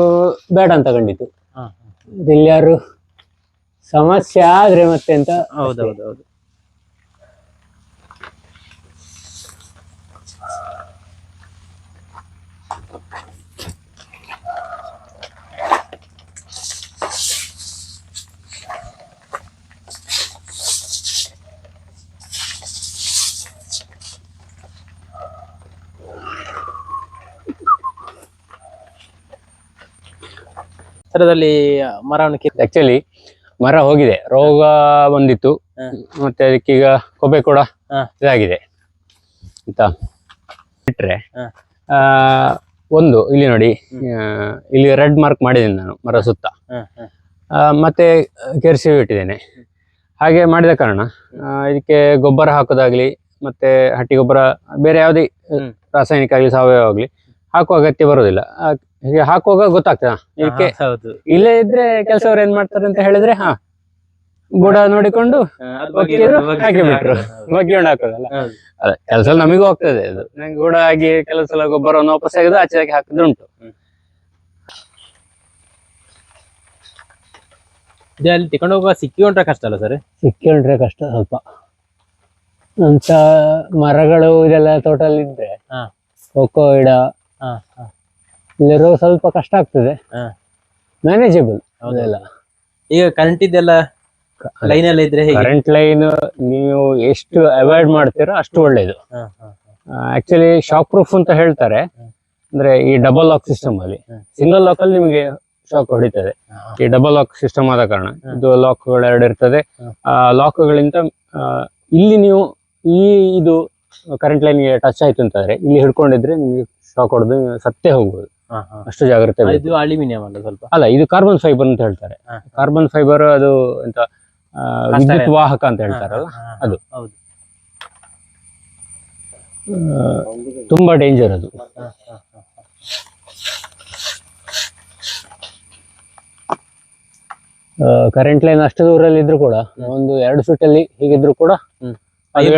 Speaker 2: ಬೇಡ ಅಂತ ಕಂಡಿತು
Speaker 1: ಹಾ.
Speaker 2: ಇಲ್ಲಿ ಯಾರು ಸಮಸ್ಯೆ ಆದ್ರೆ ಮತ್ತೆ ಅಂತ
Speaker 1: ಹೌದೌದೌದು. ಹತ್ತಿರದಲ್ಲಿ ಮರವನ್ನು ಕಿತ್ತು
Speaker 2: ಆಕ್ಚುಲಿ ಮರ ಹೋಗಿದೆ. ರೋಗ ಬಂದಿತ್ತು. ಮತ್ತೆ ಅದಕ್ಕೀಗ ಕೊಬ್ಬೆ ಕೂಡ ಇದಾಗಿದೆ. ಅಂತ ಬಿಟ್ರೆ ಆ, ಒಂದು ಇಲ್ಲಿ ನೋಡಿ ಇಲ್ಲಿ ರೆಡ್ ಮಾರ್ಕ್ ಮಾಡಿದ್ದೀನಿ ನಾನು ಮರ ಸುತ್ತ. ಮತ್ತೆ ಕೆರೆಸಿ ಇಟ್ಟಿದ್ದೇನೆ. ಹಾಗೆ ಮಾಡಿದ ಕಾರಣ ಇದಕ್ಕೆ ಗೊಬ್ಬರ ಹಾಕೋದಾಗ್ಲಿ ಮತ್ತೆ ಹಟ್ಟಿ ಗೊಬ್ಬರ ಬೇರೆ ಯಾವುದೇ ರಾಸಾಯನಿಕ ಆಗಲಿ ಸಾವಯವ ಆಗಲಿ ಹಾಕುವ ಅಗತ್ಯ ಬರೋದಿಲ್ಲ ಹೀಗೆ ಹಾಕುವಾಗ ಗೊತ್ತಾಗ್ತದೆ ಇದಕ್ಕೆ ಇಲ್ಲೇ ಇದ್ರೆ ಕೆಲಸವ್ರು ಏನ್ ಮಾಡ್ತಾರೆ ಅಂತ ಹೇಳಿದ್ರೆ ಹಾ ಬುಡ ನೋಡಿಕೊಂಡು
Speaker 1: ಹಾಕಿಬಿಟ್ರು
Speaker 2: ಹಾಕಿ ಬಿಟ್ರು ಬಗ್ಗಿಕೊಂಡು ಹಾಕೋದಲ್ಲ. ಅದೇ ಕೆಲಸ ನಮಗೂ ಹೋಗ್ತದೆ ಅದು. ನಂಗೆ ಬುಡ ಆಗಿ ಕೆಲವು ಸಲ ಗೊಬ್ಬರವನ್ನು ವಾಪಸ್ ತೆಗೆದು ಆಚೆ ಆಗಿ ಹಾಕಿದ್ರುಂಟು
Speaker 1: ಉಂಟು. ಅಲ್ಲಿ ತಗೊಂಡು ಹೋಗುವ ಕಷ್ಟ ಅಲ್ಲ ಸರ್?
Speaker 2: ಸಿಕ್ಕಿಕೊಂಡ್ರೆ ಕಷ್ಟ ಸ್ವಲ್ಪ. ಅಂತ ಮರಗಳು ಇದೆಲ್ಲ ತೋಟಲ್ಲಿ ಇದ್ರೆ
Speaker 1: ಹಾ.
Speaker 2: ಕೊಕ್ಕೋ ಗಿಡ ಇಲ್ಲಿರೋ ಸ್ವಲ್ಪ ಕಷ್ಟ ಆಗ್ತದೆ. ಮ್ಯಾನೇಜಬಲ್. ಅದೆಲ್ಲ
Speaker 1: ಈಗ ಕರೆಂಟ್ ಇದೆಲ್ಲ ಲೈನ್ ಎಲ್ಲ ಇದ್ರೆ
Speaker 2: ಕರೆಂಟ್ ಲೈನ್ ನೀವು ಎಷ್ಟು ಅವಾಯ್ಡ್ ಮಾಡ್ತೀರೋ ಅಷ್ಟು ಒಳ್ಳೇದು. ಆಕ್ಚುಲಿ ಶಾಕ್ ಪ್ರೂಫ್ ಅಂತ ಹೇಳ್ತಾರೆ. ಅಂದ್ರೆ ಈ ಡಬಲ್ ಲಾಕ್ ಸಿಸ್ಟಮ್ ಅಲ್ಲಿ. ಸಿಂಗಲ್ ಲಾಕ್ ಅಲ್ಲಿ ನಿಮಗೆ ಶಾಕ್ ಹೊಡಿತದೆ. ಈ ಡಬಲ್ ಲಾಕ್ ಸಿಸ್ಟಮ್ ಆದ ಕಾರಣ. ಇದು ಲಾಕ್ಗಳು ಎರಡು ಇರ್ತದೆ.
Speaker 1: ಹ್ಮ್.
Speaker 2: ಆ ಲಾಕ್ ಗಳಿಂದ ಆ, ಇಲ್ಲಿ ನೀವು ಈ ಇದು ಕರೆಂಟ್ ಲೈನ್ಗೆ ಟಚ್ ಆಯ್ತು ಅಂತಂದ್ರೆ ಇಲ್ಲಿ ಹಿಡ್ಕೊಂಡಿದ್ರೆ ನಿಮಗೆ ಶಾಕ್ ಹೊಡೆದು ಸತ್ತೇ ಹೋಗ್ಬೋದು. ಅಷ್ಟು ಜಾಗ್ರತೆ ಬೇಕು.
Speaker 1: ಇದು ಅಲ್ಯೂಮಿನಿಯಂ ಅಲ್ಲ ಸ್ವಲ್ಪ
Speaker 2: ಅಲ್ಲ ಇದು ಕಾರ್ಬನ್ ಫೈಬರ್ ಅಂತ ಹೇಳ್ತಾರೆ
Speaker 1: ಹಾ.
Speaker 2: ಕಾರ್ಬನ್ ಫೈಬರ್ ಅದು ಎಂತ ಆ, ವಿದ್ಯುತ್. ವಾಹಕ ಅಂತ ಹೇಳ್ತಾರಲ್ಲ
Speaker 1: ಹಾ, ಹಾ, ಹಾ.
Speaker 2: ಅದು.
Speaker 1: ಹೌದು
Speaker 2: ಆ, ತುಂಬಾ ಡೇಂಜರ್ ಅದು
Speaker 1: ಹಾ, ಹಾ, ಹಾ, ಹಾ.
Speaker 2: ಕರೆಂಟ್ ಲೈನ್ ಅಷ್ಟು ದೂರಲ್ಲಿ ಇದ್ರು ಕೂಡ ಒಂದು ಎರಡು ಫೀಟ್ ಅಲ್ಲಿ ಹೀಗಿದ್ರು ಕೂಡ
Speaker 1: ಹ್ಮ್.
Speaker 2: ಅದು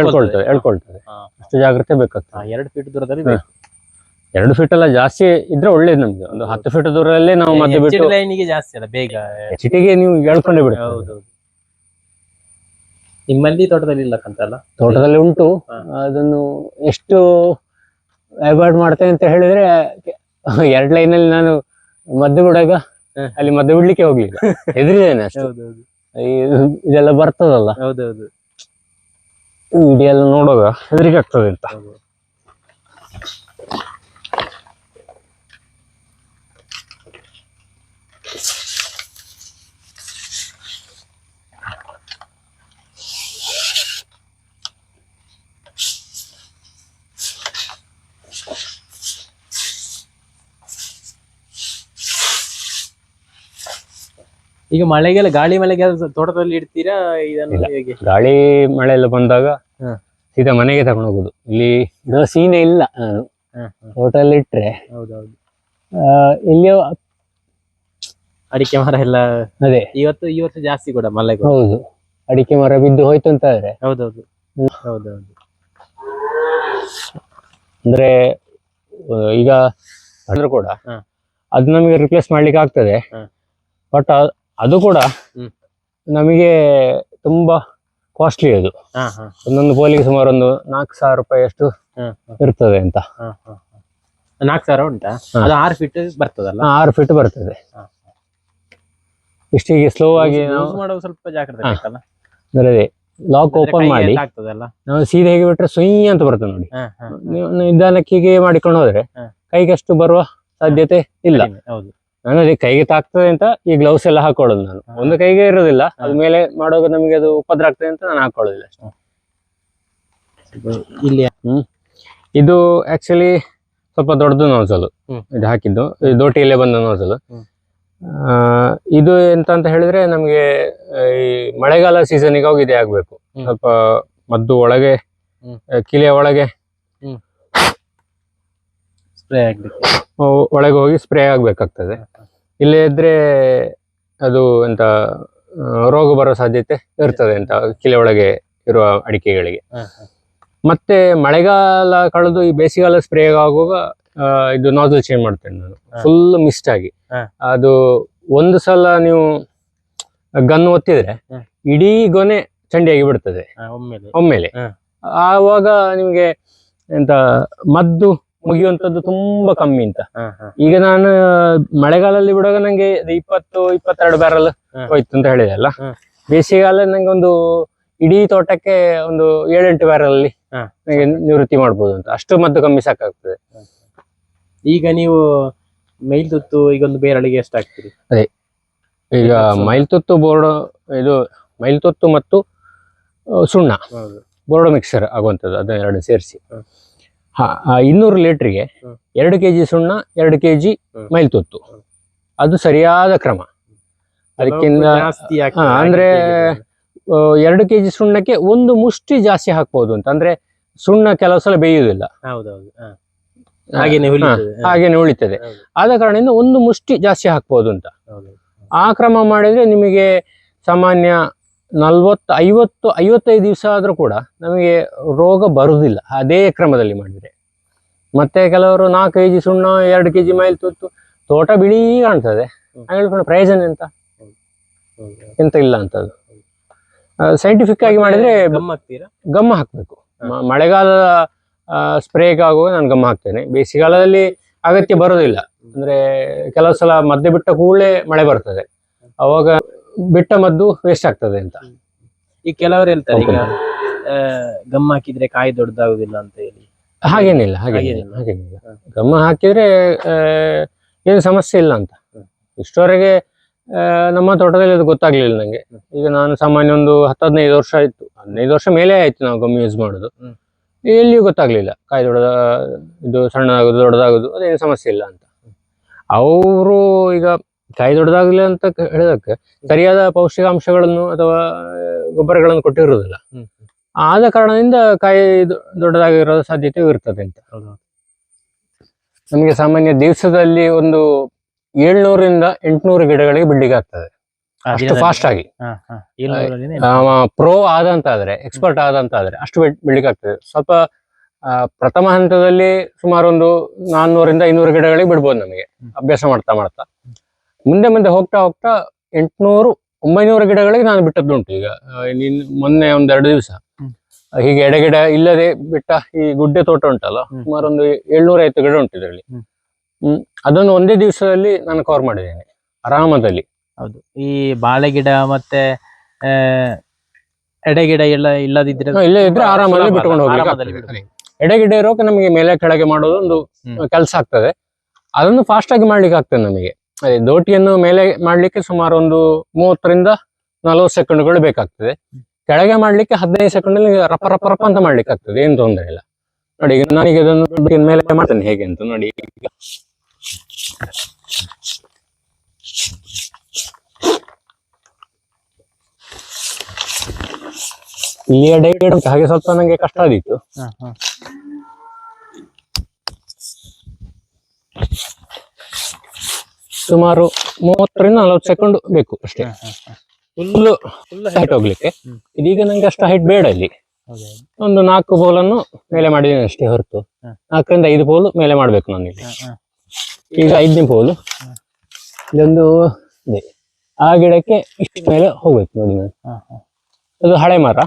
Speaker 1: ಹಾ.
Speaker 2: ಅಷ್ಟು ಜಾಗ್ರತೆ ಬೇಕಾಗ್ತದೆ
Speaker 1: ಹಾ, ಎರಡು ಫೀಟ್ ದೂರದಲ್ಲಿ. ಬೇಕು.
Speaker 2: ಎರಡು ಫೀಟ್ ಎಲ್ಲ ಜಾಸ್ತಿ ಇದ್ರೆ ಒಳ್ಳೇದು ನಮ್ಗೆ. ಒಂದು ಹತ್ತು ಫೀಟ್ ದೂರಲ್ಲೇ ನಾವು ಮತ್ತೆ ಬಿಟ್ಟು
Speaker 1: ಲೈನಿಗೆ ಜಾಸ್ತಿ ಅಲ್ಲ ಬೇಗ.
Speaker 2: ಚಿಟಿಗೆ ನೀವು ಎಳ್ಕೊಂಡೆ ಬಿಡಿ.
Speaker 1: ಹೌದು ನಿಮ್ಮಲ್ಲಿ ತೋಟದಲ್ಲಿ ಇಲ್ಲ ಕಂತಲ್ಲ
Speaker 2: ತೋಟದಲ್ಲಿ ಉಂಟು. ಅದನ್ನು ಎಷ್ಟು ಅವಾಯ್ಡ್ ಮಾಡ್ತೇನೆ ಅಂತ ಹೇಳಿದ್ರೆ ಎರಡ್ ಲೈನ್ ಅಲ್ಲಿ ನಾನು ಮದ್ದು
Speaker 1: ಬಿಡಾಗ
Speaker 2: ಅಲ್ಲಿ ಮದ್ದು ಬಿಡ್ಲಿಕ್ಕೆ ಅಷ್ಟು.
Speaker 1: ಹೌದೌದು
Speaker 2: ಈ- ಇದೆಲ್ಲ ಬರ್ತದಲ್ಲ.
Speaker 1: ಹೌದೌದು
Speaker 2: ವಿಡಿಯೋ ಎಲ್ಲ ನೋಡುವಾಗ ಹೆದರಿಕೆ ಆಗ್ತದೆ ಅಂತ.
Speaker 1: ಈಗ ಮಳೆಗೆಲ್ಲ ಗಾಳಿ ಮಳೆಗೆ ತೋಟದಲ್ಲಿ ಇಡ್ತೀರಾ ಇದನ್ನು. ಹೇಗೆ?
Speaker 2: ಗಾಳಿ ಮಳೆ ಎಲ್ಲ ಬಂದಾಗ. ಸೀದಾ ಮನೆಗೆ ತಗೊಂಡು ಹೋಗುದು. ಇಲ್ಲಿ ಸೀನೆ ಇಲ್ಲ ನಾನು. ತೋಟದಲ್ಲಿ ಇಟ್ರೆ.
Speaker 1: ಹೌದೌದು.
Speaker 2: ಆ, ಇಲ್ಲಿ
Speaker 1: ಅಡಿಕೆ ಮರ ಎಲ್ಲ
Speaker 2: ಅದೇ.
Speaker 1: ಇವತ್ತು ಇವತ್ತು ಜಾಸ್ತಿ ಕೂಡ ಮಳೆ ಕೂಡ.
Speaker 2: ಹೌದು. ಅಡಿಕೆ ಮರ ಬಿದ್ದು ಹೋಯ್ತು ಅಂತ ಆದ್ರೆ.
Speaker 1: ಹೌದೌದು. ಹೌದೌದು.
Speaker 2: ಅಂದ್ರೆ ಆ, ಈಗ ಅಂದ್ರೆ ಕೂಡ
Speaker 1: ಹಾ.
Speaker 2: ಅದು ನಮಗೆ ರಿಪ್ಲೇಸ್ ಮಾಡ್ಲಿಕ್ಕೆ ಆಗ್ತದೆ.
Speaker 1: ಹ.
Speaker 2: ಬಟ್ ಅದು ಕೂಡ. ನಮಗೆ ತುಂಬಾ ಕಾಸ್ಟ್ಲಿ ಅದು. ಒಂದೊಂದು ಪೋಲಿಗೆ ಸುಮಾರು ಒಂದು ನಾಲ್ಕು ಸಾವಿರ ರೂಪಾಯಿ ಅಷ್ಟು ಇರ್ತದೆ ಅಂತ.
Speaker 1: ನಾಲ್ಕು ಸಾವಿರ ಉಂಟಾ. ಅದು ಆರು ಫೀಟ್ ಬರ್ತದಲ್ಲ?
Speaker 2: ಆರು ಫೀಟ್ ಬರ್ತದೆ. ಇಷ್ಟಿಗೆ ಸ್ಲೋ ಆಗಿ ನಾವು
Speaker 1: ಸ್ವಲ್ಪ ಜಾಗ್ರತೆ
Speaker 2: ಹಾ.
Speaker 1: ಬೇಕಲ್ಲ
Speaker 2: ಅಂದ್ರೆ ಲಾಕ್ ಓಪನ್ ಮಾಡಿ ನಾವು ಸೀದಾ ಹೇಗೆ ಬಿಟ್ರೆ ಸುಯ್ಯ ಅಂತ ಬರ್ತದೆ ನೋಡಿ. ನಿಧಾನಕ್ಕೆ ಮಾಡಿಕೊಂಡು ಹೋದ್ರೆ
Speaker 1: ಕೈಗಷ್ಟು
Speaker 2: ಕೈಗೆ ಅಷ್ಟು ಬರುವ ಸಾಧ್ಯತೆ ಇಲ್ಲ.
Speaker 1: ಹೌದು.
Speaker 2: ನಾನು ಅದೇ ಕೈಗೆ ತಾಕ್ತದೆ ಅಂತ ಈ ಗ್ಲೌಸ್ ಎಲ್ಲ ಹಾಕೊಳ್ಳೋದು ನಾನು. ಒಂದು ಕೈಗೆ ಇರೋದಿಲ್ಲ. ಅದ ಮೇಲೆ ಮಾಡುವಾಗ ನಮಗೆ ಅದು ಉಪದ್ರ ಆಗ್ತದೆ ಅಂತ ನಾನು ಹಾಕೊಳ್ಳೋದಿಲ್ಲ.
Speaker 1: ಇಲ್ಲಿ
Speaker 2: ಇದು ಆಕ್ಚುಲಿ ಸ್ವಲ್ಪ ದೊಡ್ಡದು ನೋಸಲು.
Speaker 1: ಹ್ಮ್.
Speaker 2: ಇದು ಹಾಕಿದ್ದು. ದೋಟಿಯಲ್ಲೇ ಬಂದ ನೋಸಲು.
Speaker 1: ಹ್ಮ್.
Speaker 2: ಇದು ಎಂತ ಅಂತ ಹೇಳಿದ್ರೆ ನಮಗೆ ಈ ಮಳೆಗಾಲ ಸೀಸನ್ಗೆ ಹೋಗಿ ಇದೇ ಆಗ್ಬೇಕು. ಸ್ವಲ್ಪ ಮದ್ದು ಒಳಗೆ ಕಿಲೆ ಕಿಲೆಯ ಒಳಗೆ
Speaker 1: ಸ್ಪ್ರೇ
Speaker 2: ಆಗ್ಬೇಕು. ಒಳಗೆ ಹೋಗಿ ಸ್ಪ್ರೇ ಆಗ್ಬೇಕಾಗ್ತದೆ. ಇಲ್ಲೇ ಇದ್ರೆ ಅದು ಎಂತ ರೋಗ ಬರೋ ಸಾಧ್ಯತೆ ಇರ್ತದೆ ಅಂತ ಕಿಲೆ ಒಳಗೆ ಇರುವ ಅಡಿಕೆಗಳಿಗೆ. ಮತ್ತೆ ಮಳೆಗಾಲ ಕಳೆದು ಈ ಬೇಸಿಗೆಗಾಲ ಸ್ಪ್ರೇ ಆಗುವಾಗ ಇದು ನಾಜಲ್ ಚೇಂಜ್ ಮಾಡ್ತೇನೆ ನಾನು. ಫುಲ್ ಮಿಸ್ಟ್ ಆಗಿ. ಅದು ಒಂದು ಸಲ ನೀವು ಗನ್ ಒತ್ತಿದ್ರೆ. ಇಡೀ ಗೊನೆ ಚಂಡಿಯಾಗಿ ಬಿಡ್ತದೆ.
Speaker 1: ಒಮ್ಮೆಲೆ.
Speaker 2: ಆವಾಗ ನಿಮಗೆ ಎಂತ ಮದ್ದು ಮುಗಿಯುವಂತದ್ದು ತುಂಬಾ ಕಮ್ಮಿ ಅಂತ. ಈಗ ನಾನು ಮಳೆಗಾಲದಲ್ಲಿ ಬಿಡುವಾಗ ನಂಗೆ ಇಪ್ಪತ್ತು ಇಪ್ಪತ್ತೆರಡು ಬ್ಯಾರಲ್ ಹೋಯ್ತು ಅಂತ ಹೇಳಿದೆ ಅಲ್ಲ. ಬೇಸಿಗೆಗಾಲ ನಂಗೆ ಒಂದು ಇಡೀ ತೋಟಕ್ಕೆ ಒಂದು ಏಳೆಂಟು ಬ್ಯಾರಲ್ ಅಲ್ಲಿ. ನಿವೃತ್ತಿ ಮಾಡ್ಬೋದು ಅಂತ. ಅಷ್ಟು ಮದ್ದು ಕಮ್ಮಿ ಸಾಕಾಗ್ತದೆ.
Speaker 1: ಈಗ ನೀವು ಮೈಲ್ ತುತ್ತು ಈಗ ಒಂದು ಬೇರಳಿಗೆ ಎಷ್ಟು ಅದೇ.
Speaker 2: ಈಗ? ಮೈಲ್ತುತ್ತು ಬೋರ್ಡ್ ಇದು ಮೈಲ್ತುತ್ತು ಮತ್ತು ಸುಣ್ಣ.
Speaker 1: ಬೋರ್ಡೋ
Speaker 2: ಬೋರ್ಡ್ ಮಿಕ್ಸರ್ ಆಗುವಂಥದ್ದು ಅದನ್ನ ಎರಡು ಸೇರಿಸಿ
Speaker 1: ಹ್ಮ್.
Speaker 2: ಇನ್ನೂರು ಲೀಟರ್ಗೆ ಎರಡು ಕೆ ಕೆಜಿ ಸುಣ್ಣ ಎರಡು ಕೆಜಿ
Speaker 1: ಜಿ
Speaker 2: ಮೈಲ್ತುತ್ತು. ಅದು ಸರಿಯಾದ ಕ್ರಮ. ಅದಕ್ಕಿಂತ ಅಂದ್ರೆ
Speaker 1: ಎರಡು
Speaker 2: ಕೆ ಜಿ ಕೆಜಿ ಸುಣ್ಣಕ್ಕೆ ಒಂದು ಮುಷ್ಟಿ ಜಾಸ್ತಿ ಹಾಕ್ಬೋದು ಅಂತ. ಅಂದ್ರೆ ಸುಣ್ಣ ಕೆಲವು ಸಲ ಬೇಯುವುದಿಲ್ಲ.
Speaker 1: ಹಾ. ಹಾಗೇನೆ ಉಳಿತದೆ. ಹಾ.
Speaker 2: ಆದ ಕಾರಣದಿಂದ ಒಂದು ಮುಷ್ಟಿ ಜಾಸ್ತಿ ಹಾಕ್ಬೋದು ಅಂತ. ಆ ಕ್ರಮ ಮಾಡಿದ್ರೆ ನಿಮಗೆ ಸಾಮಾನ್ಯ ನಲ್ವತ್ತು ಐವತ್ತು ಐವತ್ತೈದು ದಿವಸ ಆದರೂ ಕೂಡ ನಮಗೆ ರೋಗ ಬರುವುದಿಲ್ಲ ಅದೇ ಕ್ರಮದಲ್ಲಿ ಮಾಡಿದ್ರೆ. ಮತ್ತೆ ಕೆಲವರು ನಾಲ್ಕು ಕೆಜಿ ಸುಣ್ಣ ಎರಡು ಕೆಜಿ ಮೈಲ್ ತುತ್ತು ತೋಟ ಬಿಳಿ ಕಾಣ್ತದೆ. ಹೇಳ್ಕೊಂಡು ಪ್ರಯೋಜನ ಎಂತ. ಎಂತ ಇಲ್ಲ ಅಂತದ್ದು. ಸೈಂಟಿಫಿಕ್ ಆಗಿ ಮಾಡಿದ್ರೆ
Speaker 1: ಗಮ್ಮ ಹಾಕ್ತೀರಾ?
Speaker 2: ಗಮ್ಮ ಹಾಕ್ಬೇಕು. ಮಳೆಗಾಲದ ಸ್ಪ್ರೇಗೆ ಆಗುವಾಗ ನಾನು ಗಮ್ಮ ಹಾಕ್ತೇನೆ. ಬೇಸಿಗೆಗಾಲದಲ್ಲಿ ಅಗತ್ಯ ಬರೋದಿಲ್ಲ. ಅಂದ್ರೆ ಕೆಲವು ಸಲ ಮದ್ದೆ ಬಿಟ್ಟ ಕೂಡಲೇ ಮಳೆ ಬರ್ತದೆ. ಅವಾಗ ಬಿಟ್ಟ ಮದ್ದು ವೇಸ್ಟ್ ಆಗ್ತದೆ ಅಂತ.
Speaker 1: ಈಗ ಕೆಲವರು ಹೇಳ್ತಾರೆ ಈಗ. ಗಮ್ ಹಾಕಿದ್ರೆ ಕಾಯಿ ದೊಡ್ಡದಾಗುದಿಲ್ಲ ಅಂತ ಹೇಳಿ.
Speaker 2: ಹಾಗೇನಿಲ್ಲ ಹಾಗೇನಿಲ್ಲ
Speaker 1: ಹಾಗೇನಿಲ್ಲ.
Speaker 2: ಗಮ್ಮ ಹಾಕಿದ್ರೆ ಏನು ಸಮಸ್ಯೆ ಇಲ್ಲ ಅಂತ. ಇಷ್ಟವರೆಗೆ ನಮ್ಮ ತೋಟದಲ್ಲಿ ಅದು ಗೊತ್ತಾಗ್ಲಿಲ್ಲ ನಂಗೆ. ಈಗ ನಾನು ಸಾಮಾನ್ಯ ಒಂದು ಹತ್ತು ಹದಿನೈದು ವರ್ಷ ಆಯ್ತು. ಹದಿನೈದು ವರ್ಷ ಮೇಲೆ ಆಯ್ತು ನಾವು ಗಮ್ ಯೂಸ್ ಮಾಡೋದು. ಎಲ್ಲಿಯೂ ಗೊತ್ತಾಗ್ಲಿಲ್ಲ. ಕಾಯಿ ದೊಡ್ಡದ ಇದು ಸಣ್ಣದಾಗುದು ದೊಡ್ಡದಾಗೋದು ಅದೇನು ಸಮಸ್ಯೆ ಇಲ್ಲ ಅಂತ. ಅವರು ಈಗ ಕಾಯಿ ದೊಡ್ಡದಾಗಲಿ ಅಂತ ಹೇಳಿದಕ್ಕೆ ಸರಿಯಾದ ಪೌಷ್ಟಿಕಾಂಶಗಳನ್ನು ಅಥವಾ ಗೊಬ್ಬರಗಳನ್ನು ಕೊಟ್ಟಿರುವುದಿಲ್ಲ. ಆದ ಕಾರಣದಿಂದ ಕಾಯಿ ದೊಡ್ಡದಾಗಿರೋ ಸಾಧ್ಯತೆ ಇರ್ತದೆ ಅಂತ. ನಮಗೆ ಸಾಮಾನ್ಯ ದಿವಸದಲ್ಲಿ ಒಂದು ಏಳ್ನೂರಿಂದ ಎಂಟುನೂರು ಗಿಡಗಳಿಗೆ ಬಿಲ್ಡಿಂಗ್ ಆಗ್ತದೆ. ಅಷ್ಟು ಫಾಸ್ಟ್ ಆಗಿ. ಪ್ರೋ ಆದಂತ ಆದ್ರೆ ಎಕ್ಸ್ಪರ್ಟ್ ಆದಂತ ಆದ್ರೆ ಅಷ್ಟು ಬಿಡ್ಲಿಕ್ಕೆ ಆಗ್ತದೆ. ಸ್ವಲ್ಪ ಪ್ರಥಮ ಹಂತದಲ್ಲಿ ಸುಮಾರು ಒಂದು ನಾನ್ನೂರಿಂದ ಇನ್ನೂರು ಗಿಡಗಳಿಗೆ ಬಿಡ್ಬೋದು ನಮಗೆ. ಅಭ್ಯಾಸ ಮಾಡ್ತಾ ಮಾಡ್ತಾ. ಮುಂದೆ ಮುಂದೆ ಹೋಗ್ತಾ ಹೋಗ್ತಾ ಎಂಟುನೂರು ಒಂಬೈನೂರು ಗಿಡಗಳಿಗೆ ನಾನು ಬಿಟ್ಟದ್ದುಂಟು ಈಗ ನಿನ್ ಮೊನ್ನೆ ಒಂದೆರಡು ದಿವಸ. ಹೀಗೆ ಎಡಗಿಡ ಇಲ್ಲದೆ ಬಿಟ್ಟ ಈ ಗುಡ್ಡೆ ತೋಟ ಉಂಟಲ್ಲ. ಸುಮಾರು ಒಂದು ಏಳ್ನೂರ ಐವತ್ತು ಗಿಡ ಉಂಟು ಇದರಲ್ಲಿ
Speaker 1: ಹ್ಮ್.
Speaker 2: ಅದನ್ನು ಒಂದೇ ದಿವಸದಲ್ಲಿ ನಾನು ಕವರ್ ಮಾಡಿದ್ದೇನೆ ಆರಾಮದಲ್ಲಿ
Speaker 1: ಹೌದು ಈ ಬಾಳೆ ಗಿಡ ಮತ್ತೆ ಎಡಗಿಡ ಎಲ್ಲ ಇಲ್ಲದಿದ್ರೆ
Speaker 2: ಇಲ್ಲೇ ಇದ್ರೆ
Speaker 1: ಆರಾಮದಲ್ಲಿ
Speaker 2: ಬಿಟ್ಕೊಂಡು
Speaker 1: ಹೋಗಿ
Speaker 2: ಹೋಗ್ಲಿಕ್ಕೆ. ಎಡೆಗಿಡ ಇರೋಕೆ ನಮಗೆ ಮೇಲೆ ಕೆಳಗೆ ಮಾಡೋದು ಒಂದು. ಕೆಲಸ ಆಗ್ತದೆ ಅದನ್ನು ಫಾಸ್ಟ್ ಆಗಿ ಮಾಡ್ಲಿಕ್ಕೆ ಆಗ್ತದೆ ನಮಗೆ ಅದೇ ದೋಟಿಯನ್ನು ಮೇಲೆ ಮಾಡ್ಲಿಕ್ಕೆ ಸುಮಾರು ಒಂದು ಮೂವತ್ತರಿಂದ ನಲವತ್ತು ಸೆಕೆಂಡ್ಗಳು ಬೇಕಾಗ್ತದೆ. ಕೆಳಗೆ ಮಾಡ್ಲಿಕ್ಕೆ ಹದಿನೈದು ಸೆಕೆಂಡ್ ಅಲ್ಲಿ ರಪ ರಪ ರಪ ಅಂತ ಮಾಡ್ಲಿಕ್ಕೆ ಆಗ್ತದೆ ಏನು ತೊಂದರೆ ಇಲ್ಲ. ನೋಡಿ ಈಗ ನಾನೀಗ ಇದನ್ನು ಮೇಲೆ ಮಾಡ್ತೇನೆ. ಹೇಗೆ ಅಂತ ನೋಡಿ ಈಗ. ಇಲ್ಲಿಯ ಡೈಟ್ ಹಾಗೆ ಸ್ವಲ್ಪ ನಂಗೆ ಕಷ್ಟ ಆದಿತ್ತು
Speaker 1: ಹಾ, ಹಾ.
Speaker 2: ಸುಮಾರು ಮೂವತ್ತರಿಂದ ನಲವತ್ತು ಸೆಕೆಂಡ್ ಬೇಕು ಅಷ್ಟೇ.
Speaker 1: ಹಾ, ಹಾ, ಹಾ.
Speaker 2: ಫುಲ್
Speaker 1: Full
Speaker 2: ಹೈಟ್ ಹೋಗ್ಲಿಕ್ಕೆ. ಇದೀಗ ನಂಗೆ ಅಷ್ಟು ಹೈಟ್ ಬೇಡ ಇಲ್ಲಿ. ಒಂದು ನಾಲ್ಕು ಬೌಲನ್ನು ಮೇಲೆ ಮಾಡಿದ್ದೀನಿ ಅಷ್ಟೇ ಹೊರತು. ನಾಲ್ಕರಿಂದ ಐದು ಬೌಲ್ ಮೇಲೆ ಮಾಡ್ಬೇಕು ನಾನು ಇಲ್ಲಿ. ಈಗ ಐದನೇ ಬೋಲು ಇದೊಂದು ಇದೆ. ಆ ಗಿಡಕ್ಕೆ ಇಷ್ಟು ಮೇಲೆ ಹೋಗ್ಬೇಕು ನೋಡಿ ನಾನು. ಅದು ಹಳೆ ಮರ.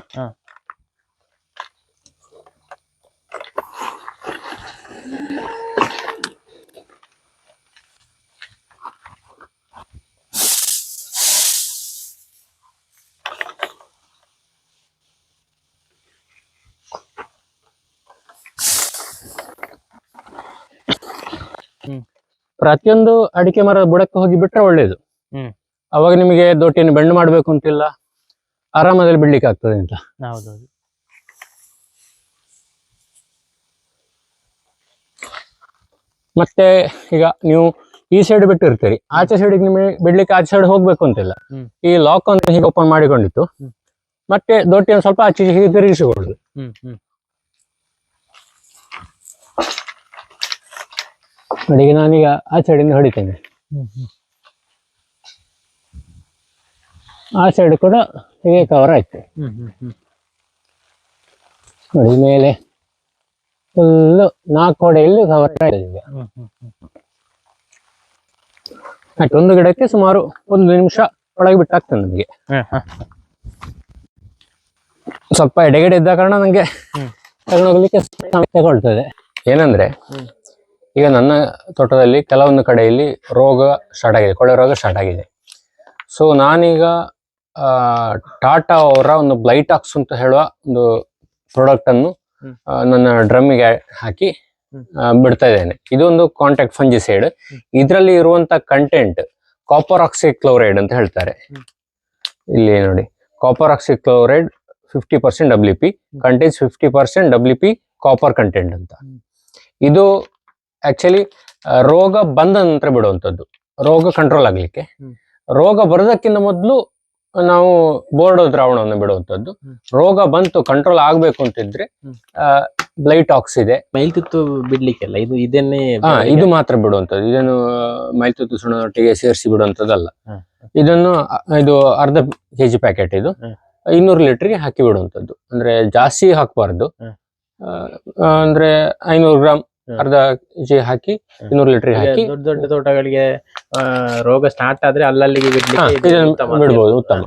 Speaker 2: ಪ್ರತಿಯೊಂದು ಅಡಿಕೆ ಮರದ ಬುಡಕ್ಕೆ ಹೋಗಿ ಬಿಟ್ರೆ ಒಳ್ಳೇದು. ಅವಾಗ ನಿಮಗೆ ದೊಟ್ಟಿಯನ್ನು ಬೆಣ್ಣು ಮಾಡ್ಬೇಕು ಅಂತಿಲ್ಲ ಆರಾಮದಲ್ಲಿ ಬಿಡ್ಲಿಕ್ಕೆ ಆಗ್ತದೆ ಅಂತ.
Speaker 1: ಹೌದೌದು.
Speaker 2: ಮತ್ತೆ ಈಗ ನೀವು ಈ ಸೈಡ್ ಬಿಟ್ಟಿರ್ತೀರಿ. ಆಚೆ ಸೈಡಿಗೆ ನಿಮಗೆ ಬಿಡ್ಲಿಕ್ಕೆ ಆಚೆ ಸೈಡ್ ಹೋಗ್ಬೇಕು ಅಂತಿಲ್ಲ. ಈ ಲಾಕ್ ಅಂತ ಹೀಗೆ ಓಪನ್ ಮಾಡಿಕೊಂಡಿತ್ತು. ಮತ್ತೆ ದೊಟ್ಟಿಯನ್ನು ಸ್ವಲ್ಪ ಆಚೆ ಹೀಗೆ ತಿರುಗಿಸಿಕೊಳ್ಳುದು. ಈಗ ನಾನೀಗ ಆ ಸೈಡಿಂದ ಹೊಡಿತೇನೆ ಆ ಸೈಡ್ ಕೂಡ ಹೀಗೆ ಕವರ್ ಆಯ್ತು. ನೋಡಿ ಮೇಲೆ ಫುಲ್ಲು ನಾಲ್ಕು ಹೊಡೆಯಲ್ಲಿ ಕವರ್ ಆಯ್ತು ಈಗ. ಒಂದು ಗಿಡಕ್ಕೆ ಸುಮಾರು ಒಂದು ನಿಮಿಷ ಒಳಗೆ ಬಿಟ್ಟಾಗ್ತದೆ ನಮಗೆ. ಸ್ವಲ್ಪ ಎಡೆಗಡೆ ಇದ್ದ ಕಾರಣ ನಂಗೆ
Speaker 1: ಹ್ಮ್.
Speaker 2: ತಗೊಂಡೋಗ್ಲಿಕ್ಕೆ ಸಮಯ ತಗೊಳ್ತದೆ. ಏನಂದ್ರೆ. ಈಗ ನನ್ನ ತೋಟದಲ್ಲಿ ಕೆಲವೊಂದು ಕಡೆಯಲ್ಲಿ ರೋಗ ಸ್ಟಾರ್ಟ್ ಆಗಿದೆ ಕೊಳೆ ರೋಗ ಸ್ಟಾರ್ಟ್ ಆಗಿದೆ. ಸೊ ನಾನೀಗ ಟಾಟಾ ಅವರ ಒಂದು ಬ್ಲೈಟಾಕ್ಸ್ ಅಂತ ಹೇಳುವ ಒಂದು ಪ್ರಾಡಕ್ಟ್ ಅನ್ನು ನನ್ನ ಡ್ರಮ್ಮಿಗೆ ಹಾಕಿ ಬಿಡ್ತಾ ಇದ್ದೇನೆ. ಇದೊಂದು ಕಾಂಟ್ಯಾಕ್ಟ್ ಫಂಜಿಸೈಡ್ ಇದರಲ್ಲಿ ಇರುವಂತ ಕಂಟೆಂಟ್ ಕಾಪರ್ ಆಕ್ಸಿಕ್ಲೋರೈಡ್ ಅಂತ ಹೇಳ್ತಾರೆ. ಇಲ್ಲಿ ನೋಡಿ copper oxychloride fifty percent W P content fifty percent W P copper content ಅಂತ. ಇದು ಆಕ್ಚುಲಿ ರೋಗ ಬಂದ ನಂತರ ಬಿಡುವಂಥದ್ದು. ರೋಗ ಕಂಟ್ರೋಲ್ ಆಗ್ಲಿಕ್ಕೆ. ರೋಗ ಬರೋದಕ್ಕಿಂತ ಮೊದಲು ನಾವು ಬೋರ್ಡೋ ದ್ರಾವಣವನ್ನು ಬಿಡುವಂಥದ್ದು. ರೋಗ ಬಂತು ಕಂಟ್ರೋಲ್ ಆಗ್ಬೇಕು ಅಂತಿದ್ರೆ
Speaker 1: ಬ್ಲೈಟ್
Speaker 2: ಬ್ಲೈಟಾಕ್ಸ್ ಇದೆ.
Speaker 1: ಮೈಲ್ತುತ್ತು ಬಿಡ್ಲಿಕ್ಕೆಲ್ಲ ಇದು ಇದನ್ನೇ
Speaker 2: ಹಾ ಇದು ಮಾತ್ರ ಬಿಡುವಂಥದ್ದು. ಇದನ್ನು ಮೈಲ್ತುತ್ತು ಸುಣ್ಣದೊಟ್ಟಿಗೆ ಸೇರಿಸಿ ಬಿಡುವಂಥದ್ದಲ್ಲ. ಇದನ್ನು ಇದು ಅರ್ಧ ಕೆಜಿ ಪ್ಯಾಕೆಟ್ ಇದು.
Speaker 1: ಐನೂರು
Speaker 2: ಇನ್ನೂರು ಲೀಟರ್ಗೆ ಹಾಕಿ ಬಿಡುವಂಥದ್ದು. ಅಂದ್ರೆ ಜಾಸ್ತಿ ಹಾಕಬಾರ್ದು. ಅಂದ್ರೆ ಐನೂರು ಗ್ರಾಮ್. ಅರ್ಧ ಕೆಜಿ ಹಾಕಿ. ಇನ್ನೂರು ಲೀಟರ್ ಹಾಕಿ
Speaker 1: ದೊಡ್ಡ ದೊಡ್ಡ ತೋಟಗಳಿಗೆ ರೋಗ ಸ್ಟಾರ್ಟ್ ಆದ್ರೆ ಅಲ್ಲಲ್ಲಿಗೆ
Speaker 2: ಬಿಡ್ಬೋದು. ಉತ್ತಮ.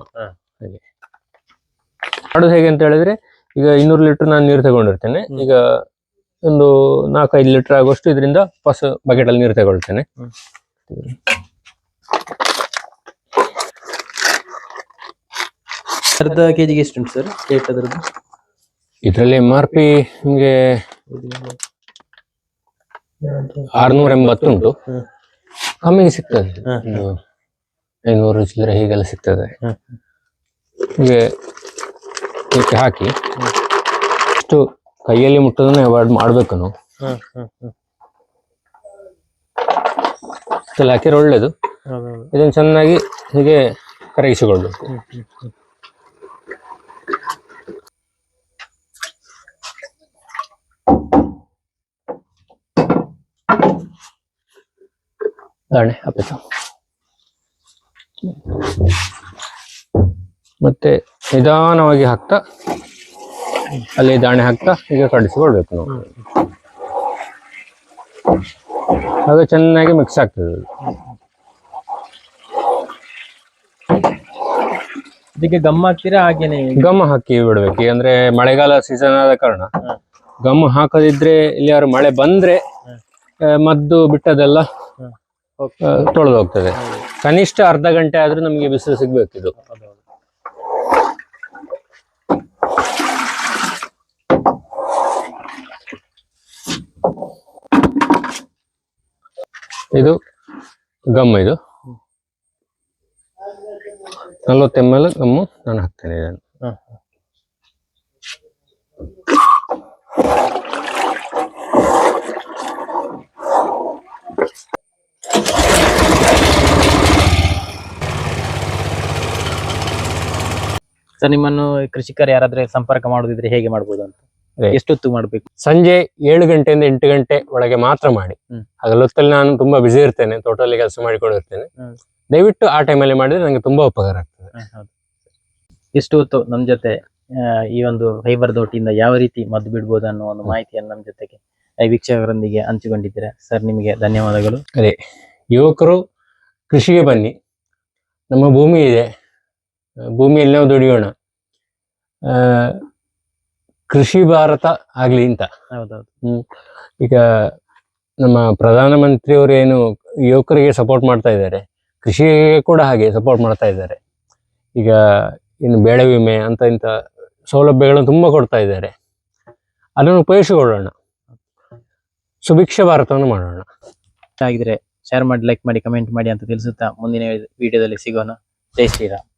Speaker 2: ಮಾಡೋದು ಹೇಗೆ ಅಂತ ಹೇಳಿದ್ರೆ ಈಗ ಇನ್ನೂರು ಲೀಟರ್ ನಾನು ನೀರು ತಗೊಂಡಿರ್ತೇನೆ ಈಗ ಒಂದು ನಾಲ್ಕೈದು ಲೀಟರ್ ಆಗುವಷ್ಟು ಇದರಿಂದ ಹೊಸ ಬಕೆಟ್ ಅಲ್ಲಿ ನೀರು ತಗೊಳ್ತೇನೆ.
Speaker 1: ಅರ್ಧ ಕೆಜಿಗೆ ಎಷ್ಟು ಉಂಟು ಸರ್ ರೇಟ್ ಅದರದ್ದು
Speaker 2: ಇದರಲ್ಲಿ ಎಂ ಆರ್ ಪಿ ನಿಮಗೆ ಆರ್ನೂರ ಎಂಬತ್ತುಂಟು
Speaker 1: ಉಂಟು
Speaker 2: ಕಮ್ಮಿಗೆ ಸಿಗ್ತದೆ. ಐನೂರು ಚಿಲ್ಲರೆ ಹೀಗೆಲ್ಲ ಸಿಗ್ತದೆ. ಹೀಗೆ ಇದಕ್ಕೆ ಹಾಕಿ. ಇಷ್ಟು ಕೈಯಲ್ಲಿ ಮುಟ್ಟೋದನ್ನ ಅವಾಯ್ಡ್ ಮಾಡ್ಬೇಕು ನಾವು. ಹಾಕಿದ್ರೆ ಒಳ್ಳೇದು. ಇದನ್ನು ಚೆನ್ನಾಗಿ ಹೀಗೆ ಕರಗಿಸಿಕೊಳ್ಬೇಕು. ದಾಣೆ ಹಾಕ್ಬೇಕು ಮತ್ತೆ ನಿಧಾನವಾಗಿ ಹಾಕ್ತಾ ಅಲ್ಲಿ ದಾಣೆ ಹಾಕ್ತಾ ಈಗ ಕಡಿಸಿಕೊಳ್ಬೇಕು ನಾವು. ಆಗ ಚೆನ್ನಾಗಿ ಮಿಕ್ಸ್ ಆಗ್ತದೆ.
Speaker 1: ಇದಕ್ಕೆ ಗಮ್ ಹಾಕ್ತೀರಾ ಹಾಗೇನೆ?
Speaker 2: ಗಮ್ ಹಾಕಿ ಬಿಡ್ಬೇಕು. ಅಂದ್ರೆ ಮಳೆಗಾಲ ಸೀಸನ್ ಆದ ಕಾರಣ. ಗಮ್ ಹಾಕದಿದ್ರೆ ಇಲ್ಲಿ ಯಾರು ಮಳೆ ಬಂದ್ರೆ ಮದ್ದು ಬಿಟ್ಟದೆಲ್ಲ ತೊಳೆದು ಹೋಗ್ತದೆ ಕನಿಷ್ಠ ಅರ್ಧ ಗಂಟೆ ಆದ್ರೆ ನಮಗೆ ಬಿಸಿಲು ಸಿಗ್ಬೇಕು ಇದು. ಇದು ಗಮ್ ಇದು. ನಲ್ವತ್ತು ಎಂ ಎಲ್ ಗಮ್ಮು. ನಾನು ಹಾಕ್ತೇನೆ ಇದನ್ನು.
Speaker 1: ಸರ್ ನಿಮ್ಮನ್ನು ಕೃಷಿಕರು ಯಾರಾದ್ರೆ ಸಂಪರ್ಕ ಮಾಡುದಿದ್ರೆ ಹೇಗೆ ಮಾಡಬಹುದು ಅಂತ. ಎಷ್ಟೊತ್ತು ಮಾಡ್ಬೇಕು?
Speaker 2: ಸಂಜೆ ಏಳು ಗಂಟೆಯಿಂದ ಎಂಟು ಗಂಟೆ ಒಳಗೆ ಮಾತ್ರ ಮಾಡಿ.
Speaker 1: ಹಾಗಲ್ಲ
Speaker 2: ಹಗಲೊತ್ತಲ್ಲಿ ನಾನು ತುಂಬಾ ಬಿಸಿ ಇರ್ತೇನೆ ತೋಟದಲ್ಲಿ ಕೆಲಸ ಮಾಡಿಕೊಂಡಿರ್ತೇನೆ. ದಯವಿಟ್ಟು ಆ ಟೈಮಲ್ಲಿ ಮಾಡಿದ್ರೆ ನಂಗೆ ತುಂಬಾ ಉಪಕಾರ ಆಗ್ತದೆ.
Speaker 1: ಎಷ್ಟು ಹೊತ್ತು ನಮ್ ಜೊತೆ ಈ ಒಂದು ಫೈಬರ್ ದೋಟಿಯಿಂದ ಯಾವ ರೀತಿ ಮದ್ದು ಬಿಡ್ಬೋದು ಅನ್ನೋ ಒಂದು ಮಾಹಿತಿಯನ್ನು ನಮ್ಮ ಜೊತೆಗೆ ವೀಕ್ಷಕರೊಂದಿಗೆ ಹಂಚಿಕೊಂಡಿದ್ದೀರಾ? ಸರ್ ನಿಮಗೆ ಧನ್ಯವಾದಗಳು.
Speaker 2: ಅದೇ ಯುವಕರು ಕೃಷಿಗೆ ಬನ್ನಿ. ನಮ್ಮ ಭೂಮಿ ಇದೆ. ಭೂಮಿಯಲ್ಲಿ ನಾವು ದುಡಿಯೋಣ. ಕೃಷಿ ಭಾರತ ಆಗ್ಲಿ ಅಂತ.
Speaker 1: ಹೌದೌದು.
Speaker 2: ಈಗ ನಮ್ಮ ಪ್ರಧಾನಮಂತ್ರಿಯವರು ಏನು ಯುವಕರಿಗೆ ಸಪೋರ್ಟ್ ಮಾಡ್ತಾ ಇದ್ದಾರೆ. ಕೃಷಿಗೆ ಕೂಡ ಹಾಗೆ ಸಪೋರ್ಟ್ ಮಾಡ್ತಾ ಇದ್ದಾರೆ. ಈಗ ಇನ್ನು ಬೆಳೆ ವಿಮೆ ಅಂತ ಇಂಥ ಸೌಲಭ್ಯಗಳನ್ನು ತುಂಬ ಕೊಡ್ತಾ ಇದ್ದಾರೆ. ಅದನ್ನು ಉಪಯೋಗಿಸಿಕೊಳ್ಳೋಣ. ಸುಭಿಕ್ಷ ಭಾರತವನ್ನು ಮಾಡೋಣ.
Speaker 1: ಆಗಿದ್ರೆ ಶೇರ್ ಮಾಡಿ ಲೈಕ್ ಮಾಡಿ ಕಮೆಂಟ್ ಮಾಡಿ ಅಂತ ತಿಳಿಸುತ್ತಾ ಮುಂದಿನ ವಿಡಿಯೋದಲ್ಲಿ ಸಿಗೋಣ. ಜೈ ಶ್ರೀರಾಮ್.